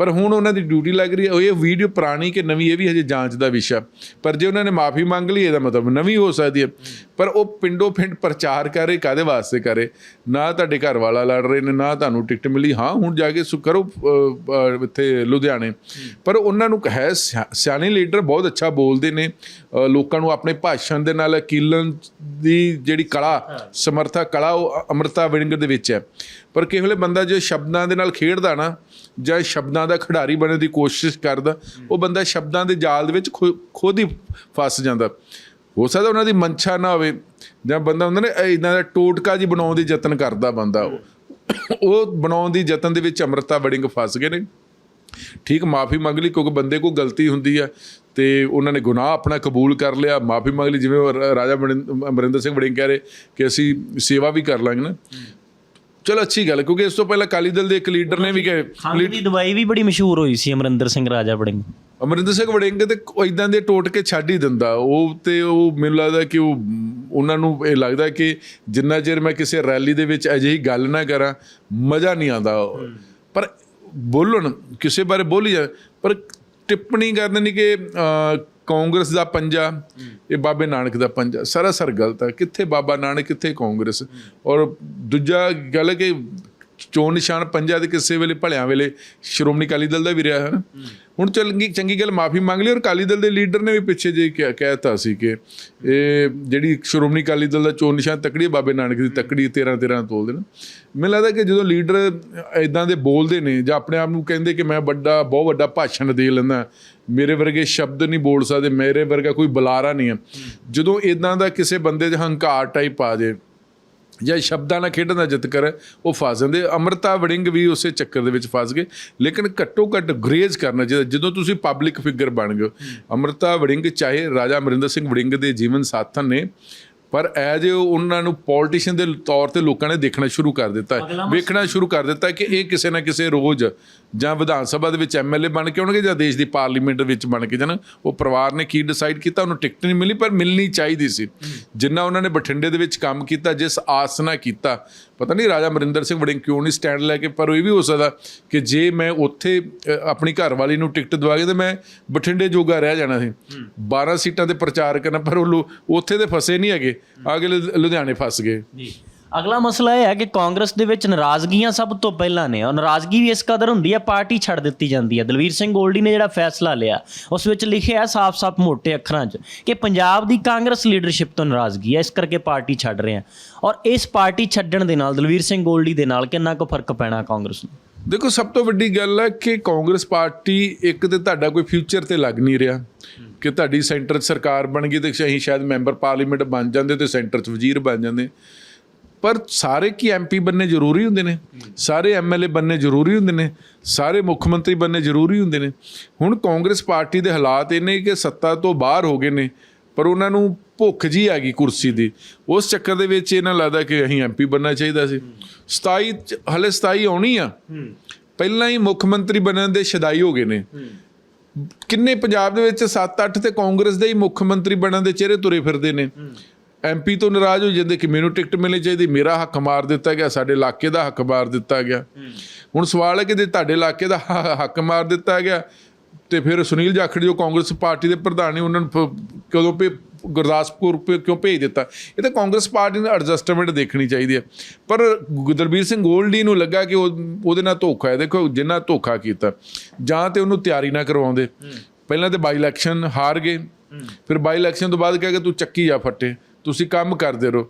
ਪਰ ਹੁਣ ਉਹਨਾਂ ਦੀ ਡਿਊਟੀ ਲੱਗ ਰਹੀ ਹੈ। ਉਹ ਇਹ ਵੀਡੀਓ ਪੁਰਾਣੀ ਕਿ ਨਵੀਂ, ਇਹ ਵੀ ਹਜੇ ਜਾਂਚ ਦਾ ਵਿਸ਼ਾ। ਪਰ ਜੇ ਉਹਨਾਂ ਨੇ ਮਾਫੀ ਮੰਗ ਲਈ, ਇਹਦਾ ਮਤਲਬ ਨਵੀਂ ਹੋ ਸਕਦੀ ਹੈ। ਪਰ ਉਹ ਪਿੰਡੋ ਪਿੰਡ ਪ੍ਰਚਾਰ ਕਰੇ ਕਾਦੇ ਵਾਸਤੇ ਕਰੇ? ਨਾ ਤੁਹਾਡੇ ਘਰ ਵਾਲਾ ਲੜ ਰਹੇ ਨੇ, ਨਾ ਤੁਹਾਨੂੰ ਟਿਕਟ ਮਿਲੀ। ਹਾਂ, ਹੁਣ ਜਾ ਕੇ ਸੁ ਕਰੋ ਇੱਥੇ ਲੁਧਿਆਣੇ। ਪਰ ਉਹਨਾਂ ਨੂੰ ਹੈ ਸਿਆ- ਸਿਆਣੇ ਲੀਡਰ ਬਹੁਤ ਅੱਛਾ ਬੋਲਦੇ ਨੇ। ਲੋਕਾਂ ਨੂੰ ਆਪਣੇ ਭਾਸ਼ਣ ਦੇ ਨਾਲ ਅਕੀਲਨ ਦੀ ਜਿਹੜੀ ਕਲਾ, ਸਮਰਥਾ, ਕਲਾ ਉਹ ਅਮਰਤਾ ਵਿੰਗ ਦੇ ਵਿੱਚ ਹੈ। ਪਰ ਕਿਸੇ ਵੇਲੇ ਬੰਦਾ ਜੇ ਸ਼ਬਦਾਂ ਦੇ ਨਾਲ ਖੇਡਦਾ ਨਾ ਜਾਂ ਸ਼ਬਦਾਂ ਦਾ ਖਿਡਾਰੀ ਬਣਨ ਦੀ ਕੋਸ਼ਿਸ਼ ਕਰਦਾ, ਉਹ ਬੰਦਾ ਸ਼ਬਦਾਂ ਦੇ ਜਾਲ ਦੇ ਵਿੱਚ ਖੁ- ਖੁਦ ਹੀ ਫਸ ਜਾਂਦਾ। ਹੋ ਸਕਦਾ ਉਹਨਾਂ ਦੀ ਮਨਸ਼ਾ ਨਾ ਹੋਵੇ, ਜਾਂ ਬੰਦਾ ਹੁੰਦਾ ਨਾ ਇਦਾਂ ਦਾ ਟੋਟਕਾ ਜੀ ਬਣਾਉਣ ਦੀ ਯਤਨ ਕਰਦਾ ਬੰਦਾ ਉਹ। ਉਹ ਬਣਾਉਣ ਦੀ ਯਤਨ ਦੇ ਵਿੱਚ ਅਮਰਤਾ ਵੜਿੰਗ ਫਸ ਗਏ ਨੇ। ਠੀਕ, ਮਾਫੀ ਮੰਗ ਲਈ, ਕਿਉਂਕਿ ਬੰਦੇ ਕੋਲ ਗਲਤੀ ਹੁੰਦੀ ਆ, ਤੇ ਉਹਨਾਂ ਨੇ ਗੁਨਾਹ ਆਪਣਾ ਕਬੂਲ ਕਰ ਲਿਆ। ਮਾਫੀ ਮੰਗ ਲਈ, ਜਿਵੇਂ ਰਾਜਾ ਮਰਿੰ- ਅਮਰਿੰਦਰ ਸਿੰਘ ਵੜਿੰਗ ਕਹਿ ਰਹੇ ਕਿ ਅਸੀਂ ਸੇਵਾ ਵੀ ਕਰ ਲਾਂਗੇ ਨਾ। ਚਲੋ ਅੱਛੀ ਗੱਲ ਹੈ, ਕਿਉਂਕਿ ਇਸ ਤੋਂ ਪਹਿਲਾਂ ਅਕਾਲੀ ਦਲ ਦੇ ਇੱਕ ਲੀਡਰ ਨੇ ਵੀ ਕਿ ਖੰਗ ਦੀ ਦਵਾਈ ਵੀ ਬੜੀ ਮਸ਼ਹੂਰ ਹੋਈ ਸੀ ਅਮਰਿੰਦਰ ਸਿੰਘ ਰਾਜਾ ਵੜਿੰਗ। ਅਮਰਿੰਦਰ ਸਿੰਘ ਵੜਿੰਗ ਤੇ ਇਦਾਂ ਦੇ ਟੋਟਕੇ ਛੱਡ ਹੀ ਦਿੰਦਾ। ਉਹ ਤੇ ਉਹ ਮੈਨੂੰ ਲੱਗਦਾ ਕਿ ਉਹ ਉਹਨਾਂ ਨੂੰ ਇਹ ਲੱਗਦਾ ਕਿ ਜਿੰਨਾ ਚਿਰ ਮੈਂ ਕਿਸੇ ਰੈਲੀ ਦੇ ਵਿੱਚ ਅਜਿਹੀ ਗੱਲ ਨਾ ਕਰਾਂ ਮਜ਼ਾ ਨਹੀਂ ਆਉਂਦਾ। ਪਰ ਬੋਲਣ ਕਿਸੇ ਬਾਰੇ ਬੋਲੀ ਜਾ ਪਰ ਟਿੱਪਣੀ ਕਰਨ ਨਹੀਂ ਕਿ ਅਹ, ਕਾਂਗਰਸ ਦਾ ਪੰਜਾ ਇਹ ਬਾਬੇ ਨਾਨਕ ਦਾ ਪੰਜਾ। ਸਰਾਸਰ ਗਲਤ ਹੈ ਕਿੱਥੇ ਬਾਬਾ ਨਾਨਕ ਕਿੱਥੇ ਕਾਂਗਰਸ? ਔਰ ਦੂਜਾ ਗੱਲ ਹੈ ਕਿ ਚੋਣ ਨਿਸ਼ਾਨ ਪੰਜਾ ਦੇ ਕਿਸੇ ਵੇਲੇ ਭਲਿਆਂ ਵੇਲੇ ਸ਼੍ਰੋਮਣੀ ਅਕਾਲੀ ਦਲ ਦਾ ਵੀ ਰਿਹਾ ਹੈ। ਨਾ ਹੁਣ ਚੰਗੀ ਚੰਗੀ ਗੱਲ ਮਾਫੀ ਮੰਗ ਲਈ ਔਰ ਅਕਾਲੀ ਦਲ ਦੇ ਲੀਡਰ ਨੇ ਵੀ ਪਿੱਛੇ ਜੇ ਕਿਹਾ- ਕਹਿਤਾ ਸੀ ਕਿ ਇਹ ਜਿਹੜੀ ਸ਼੍ਰੋਮਣੀ ਅਕਾਲੀ ਦਲ ਦਾ ਚੋਣ ਨਿਸ਼ਾਨ ਤਕੜੀ ਬਾਬੇ ਨਾਨਕ ਦੀ ਤਕੜੀ 13 13 ਤੋਲਦੇ ਨੇ ਮੈਨੂੰ ਲੱਗਦਾ ਕਿ ਜਦੋਂ ਲੀਡਰ ਇਦਾਂ ਦੇ ਬੋਲਦੇ ਨੇ ਜਾਂ ਆਪਣੇ ਆਪ ਨੂੰ ਕਹਿੰਦੇ ਕਿ ਮੈਂ ਵੱਡਾ, ਬਹੁਤ ਵੱਡਾ ਭਾਸ਼ਣ ਦੇ ਲੈਂਦਾ, ਮੇਰੇ ਵਰਗੇ ਸ਼ਬਦ ਨਹੀਂ ਬੋਲ ਸਕਦੇ, ਮੇਰੇ ਵਰਗਾ ਕੋਈ ਬੁਲਾਰਾ ਨਹੀਂ ਹੈ। ਜਦੋਂ ਇਦਾਂ ਦਾ ਕਿਸੇ ਬੰਦੇ 'ਚ ਹੰਕਾਰ ਟਾਈਪ ਆ ਜੇ ਜਾਂ ਸ਼ਬਦਾਂ ਨਾਲ ਖੇਡਣ ਦਾ ਜਿੱਤ ਕਰ, ਉਹ ਫਸ ਜਾਂਦੇ ਅਮਰਤਾ ਵੜਿੰਗ ਵੀ ਉਸੇ ਚੱਕਰ ਦੇ ਵਿੱਚ ਫਸ ਗਏ ਲੇਕਿਨ ਘੱਟੋ ਘੱਟ ਗਰੇਜ਼ ਕਰਨਾ ਚਾਹੀਦਾ ਜਦੋਂ ਤੁਸੀਂ ਪਬਲਿਕ ਫਿਗਰ ਬਣ ਗਏ ਹੋ। ਅਮਰਤਾ ਵੜਿੰਗ ਚਾਹੇ ਰਾਜਾ ਅਮਰਿੰਦਰ ਸਿੰਘ ਵੜਿੰਗ ਦੇ ਜੀਵਨ ਸਾਥਣ ਨੇ ਪਰ ਐਜ ਉਹਨਾਂ ਨੂੰ ਪੋਲੀਟੀਸ਼ੀਅਨ ਦੇ ਤੌਰ ਤੇ ਲੋਕਾਂ ਨੇ ਦੇਖਣਾ ਸ਼ੁਰੂ ਕਰ ਦਿੱਤਾ ਹੈ। ਵੇਖਣਾ ਸ਼ੁਰੂ ਕਰ ਦਿੱਤਾ ਹੈ ਕਿ ਇਹ ਕਿਸੇ ਨਾ ਕਿਸੇ ਰੋਜ਼ ਜਾਂ ਵਿਧਾਨ ਸਭਾ ਦੇ ਵਿੱਚ ਐਮਐਲਏ ਬਣ ਕੇ ਆਉਣਗੇ ਜਾਂ ਦੇਸ਼ ਦੀ ਪਾਰਲੀਮੈਂਟ ਵਿੱਚ ਬਣ ਕੇ ਜਾਣ। ਉਹ ਪਰਿਵਾਰ ਨੇ ਕੀ ਡਿਸਾਈਡ ਕੀਤਾ ਉਹਨੂੰ ਟਿਕਟ ਨਹੀਂ ਮਿਲੀ ਪਰ ਮਿਲਣੀ ਚਾਹੀਦੀ ਸੀ। ਜਿੰਨਾ ਉਹਨਾਂ ਨੇ ਬਠਿੰਡੇ ਦੇ ਵਿੱਚ ਕੰਮ ਕੀਤਾ ਜਿਸ ਆਸ ਨਾਲ ਕੀਤਾ ਪਤਾ ਨਹੀਂ ਰਾਜਾ ਮਰਿੰਦਰ ਸਿੰਘ ਵੜਿੰਗ ਕਿਉਂ ਨਹੀਂ ਸਟੈਂਡ ਲੈ ਕੇ ਪਰ ਇਹ ਵੀ ਹੋ ਸਕਦਾ ਕਿ ਜੇ ਮੈਂ ਉੱਥੇ ਆਪਣੀ ਘਰ ਵਾਲੀ ਨੂੰ ਟਿਕਟ ਦਵਾ ਕੇ ਤੇ ਮੈਂ ਬਠਿੰਡੇ ਜੋਗਾ ਰਹਿ ਜਾਣਾ ਸੀ। 12 ਸੀਟਾਂ ਤੇ ਪ੍ਰਚਾਰ ਕਰਨਾ ਪਰ ਉਹ ਉੱਥੇ ਦੇ ਫਸੇ ਨਹੀਂ ਹੈਗੇ। ਆਗੇ ਲੁ- ਲੁਧਿਆਣੇ ਫਸ ਗਏ। ਜੀ। ਅਗਲਾ ਮਸਲਾ ਇਹ ਹੈ ਕਿ ਕਾਂਗਰਸ ਦੇ ਵਿੱਚ ਨਾਰਾਜ਼ਗੀਆਂ ਸਭ ਤੋਂ ਪਹਿਲਾਂ ਨੇ ਔਰ ਨਾਰਾਜ਼ਗੀ ਵੀ ਇਸ ਕਦਰ ਹੁੰਦੀ ਹੈ, ਪਾਰਟੀ ਛੱਡ ਦਿੱਤੀ ਜਾਂਦੀ ਹੈ। ਦਲਵੀਰ ਸਿੰਘ ਗੋਲਡੀ ਨੇ ਜਿਹੜਾ ਫੈਸਲਾ ਲਿਆ, ਉਸ ਵਿੱਚ ਲਿਖਿਆ ਹੈ ਸਾਫ਼-ਸਾਫ਼ ਮੋٹے ਅੱਖਰਾਂ 'ਚ ਕਿ ਪੰਜਾਬ ਦੀ ਕਾਂਗਰਸ ਲੀਡਰਸ਼ਿਪ ਤੋਂ ਨਾਰਾਜ਼ਗੀ ਹੈ, ਇਸ ਕਰਕੇ ਪਾਰਟੀ ਛੱਡ ਰਹੇ ਹਾਂ। ਔਰ ਇਸ ਪਾਰਟੀ ਛੱਡਣ ਦੇ ਨਾਲ, ਦਲਵੀਰ ਸਿੰਘ ਗੋਲਡੀ ਦੇ ਨਾਲ ਕਿੰਨਾ ਕੁ ਫ਼ਰਕ ਪੈਣਾ ਕਾਂਗਰਸ ਨੂੰ? ਦੇਖੋ, ਸਭ ਤੋਂ ਵੱਡੀ ਗੱਲ ਹੈ ਕਿ ਕਾਂਗਰਸ ਪਾਰਟੀ ਇੱਕ ਤੇ ਤੁਹਾਡਾ ਕੋਈ ਫਿਊਚਰ ਤੇ ਲੱਗ ਨਹੀਂ ਰਿਹਾ। ਕਿ ਤੁਹਾਡੀ ਸੈਂਟਰ 'ਚ ਸਰਕਾਰ ਬਣ ਗਈ ਤੇ ਅਸੀਂ ਸ਼ਾਇਦ ਮੈਂਬਰ ਪਾਰਲੀਮੈਂਟ ਬਣ ਜਾਂਦੇ ਤੇ ਸੈਂਟਰ 'ਚ ਵਜ਼ੀਰ ਬਣ ਜਾਂਦੇ। ਪਰ ਸਾਰੇ ਕੀ ਐਮਪੀ ਬੰਨੇ ਜ਼ਰੂਰੀ ਹੁੰਦੇ ਨੇ? ਸਾਰੇ ਐਮਐਲਏ ਬੰਨੇ ਜ਼ਰੂਰੀ ਹੁੰਦੇ ਨੇ? ਸਾਰੇ ਮੁੱਖ ਮੰਤਰੀ ਬੰਨੇ ਜ਼ਰੂਰੀ ਹੁੰਦੇ ਨੇ? ਹੁਣ ਕਾਂਗਰਸ ਪਾਰਟੀ ਦੇ ਹਾਲਾਤ ਇਹ ਨੇ ਕਿ ਸੱਤਾ ਤੋਂ ਬਾਹਰ ਹੋ ਗਏ ਨੇ, ਪਰ ਉਹਨਾਂ ਨੂੰ ਭੁੱਖ ਜੀ ਆ ਗਈ ਕੁਰਸੀ ਦੀ। ਉਸ ਚੱਕਰ ਦੇ ਵਿੱਚ ਇਹਨਾਂ ਲੱਗਦਾ ਕਿ ਅਸੀਂ ਐਮਪੀ ਬੰਨਣਾ ਚਾਹੀਦਾ ਸੀ। 27 ਚ- ਹਲੇ 27 ਆਉਣੀ ਆ। ਪਹਿਲਾਂ ਹੀ ਮੁੱਖ ਮੰਤਰੀ ਬਣਨ ਦੇ ਸ਼ਦਾਈ ਹੋ ਗਏ ਨੇ। ਕਿੰਨੇ ਪੰਜਾਬ ਦੇ ਵਿੱਚ 7-8 ਤੇ ਕਾਂਗਰਸ ਦੇ ਹੀ ਮੁੱਖ ਮੰਤਰੀ ਬਣਨ ਦੇ ਚਿਹਰੇ ਤੁਰੇ ਫਿਰਦੇ ਨੇ। ਐਮਪੀ ਤੋਂ ਨਾਰਾਜ਼ ਹੋ ਜਾਂਦੇ ਕਿ ਮੈਨੂੰ ਟਿਕਟ ਮਿਲਣੀ ਚਾਹੀਦੀ ਮੇਰਾ ਹੱਕ ਮਾਰ ਦਿੱਤਾ ਗਿਆ ਸਾਡੇ ਇਲਾਕੇ ਦਾ ਹੱਕ ਮਾਰ ਦਿੱਤਾ ਗਿਆ। ਹੁਣ ਸਵਾਲ ਹੈ ਕਿ ਜੇ ਤੁਹਾਡੇ ਇਲਾਕੇ ਦਾ ਹੱਕ ਮਾਰ ਦਿੱਤਾ ਗਿਆ ਤੇ ਫਿਰ ਸੁਨੀਲ ਜਾਖੜ ਜੋ ਕਾਂਗਰਸ ਪਾਰਟੀ ਦੇ ਪ੍ਰਧਾਨ ਨੇ ਉਹਨਾਂ ਨੂੰ ਪ- ਕਦੋਂ ਭੇ ਗੁਰਦਾਸਪੁਰ ਕਿਉਂ ਭੇਜ ਦਿੱਤਾ? ਇਹ ਤਾਂ ਕਾਂਗਰਸ ਪਾਰਟੀ ਨੂੰ ਐਡਜਸਟਮੈਂਟ ਦੇਖਣੀ ਚਾਹੀਦੀ ਹੈ। ਪਰ ਗੁਰਦਰਬੀਰ ਸਿੰਘ ਗੋਲਡੀ ਨੂੰ ਲੱਗਾ ਕਿ ਉਹ ਉਹਦੇ ਨਾਲ ਧੋਖਾ ਹੈ। ਦੇਖੋ ਜਿੰਨਾ ਧੋਖਾ ਕੀਤਾ ਜਾਂ ਤੇ ਉਹਨੂੰ ਤਿਆਰੀ ਨਾ ਕਰਵਾਉਂਦੇ। ਪਹਿਲਾਂ ਤੇ ਬਾਈ ਇਲੈਕਸ਼ਨ ਹਾਰ ਗਏ। ਫਿਰ ਬਾਈ ਇਲੈਕਸ਼ਨ ਤੋਂ ਬਾਅਦ ਕਿਹਾ ਕਿ ਤੂੰ ਚੱਕੀ ਜਾ ਫੱਟੇ। ਤੁਸੀਂ ਕੰਮ ਕਰਦੇ ਰਹੋ।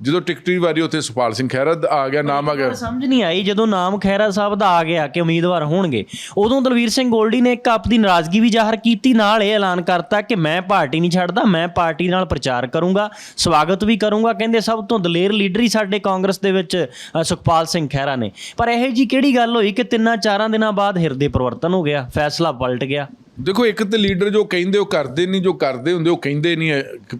ਜਦੋਂ ਟਿਕਟ ਵਾਰੀ ਉੱਥੇ ਸੁਪਾਲ ਸਿੰਘ ਖਹਿਰਾ ਦਾ ਆ ਗਿਆ, ਨਾਮ ਆ ਗਿਆ। ਸਮਝ ਨਹੀਂ ਆਈ, ਜਦੋਂ ਨਾਮ ਖਹਿਰਾ ਸਾਹਿਬ ਦਾ ਆ ਗਿਆ ਕਿ ਉਮੀਦਵਾਰ ਹੋਣਗੇ, ਉਦੋਂ ਦਲਵੀਰ ਸਿੰਘ ਗੋਲਡੀ ਨੇ ਇੱਕ ਆਪਣੀ ਨਾਰਾਜ਼ਗੀ ਵੀ ਜ਼ਾਹਰ ਕੀਤੀ, ਨਾਲ ਇਹ ਐਲਾਨ ਕਰਤਾ ਕਿ ਮੈਂ ਪਾਰਟੀ ਨਹੀਂ ਛੱਡਦਾ, ਮੈਂ ਪਾਰਟੀ ਨਾਲ ਪ੍ਰਚਾਰ ਕਰੂੰਗਾ, ਸਵਾਗਤ ਵੀ ਕਰੂੰਗਾ, ਕਹਿੰਦੇ ਸਭ ਤੋਂ ਦਲੇਰ ਲੀਡਰ ਹੀ ਸਾਡੇ ਕਾਂਗਰਸ ਦੇ ਵਿੱਚ ਸੁਖਪਾਲ ਸਿੰਘ ਖਹਿਰਾ ਨੇ। ਪਰ ਇਹ ਜੀ ਕਿਹੜੀ ਗੱਲ ਹੋਈ ਕਿ ਤਿੰਨਾਂ ਚਾਰਾਂ ਦਿਨਾਂ ਬਾਅਦ ਹਿਰਦੇ ਪਰਿਵਰਤਨ ਹੋ ਗਿਆ, ਫੈਸਲਾ ਪਲਟ ਗਿਆ? ਦੇਖੋ, ਇੱਕ ਤੇ ਲੀਡਰ ਜੋ ਕਹਿੰਦੇ, ਉਹ ਕਰਦੇ ਨਹੀਂ, ਜੋ ਕਰਦੇ ਹੁੰਦੇ, ਉਹ ਕਹਿੰਦੇ ਨਹੀਂ,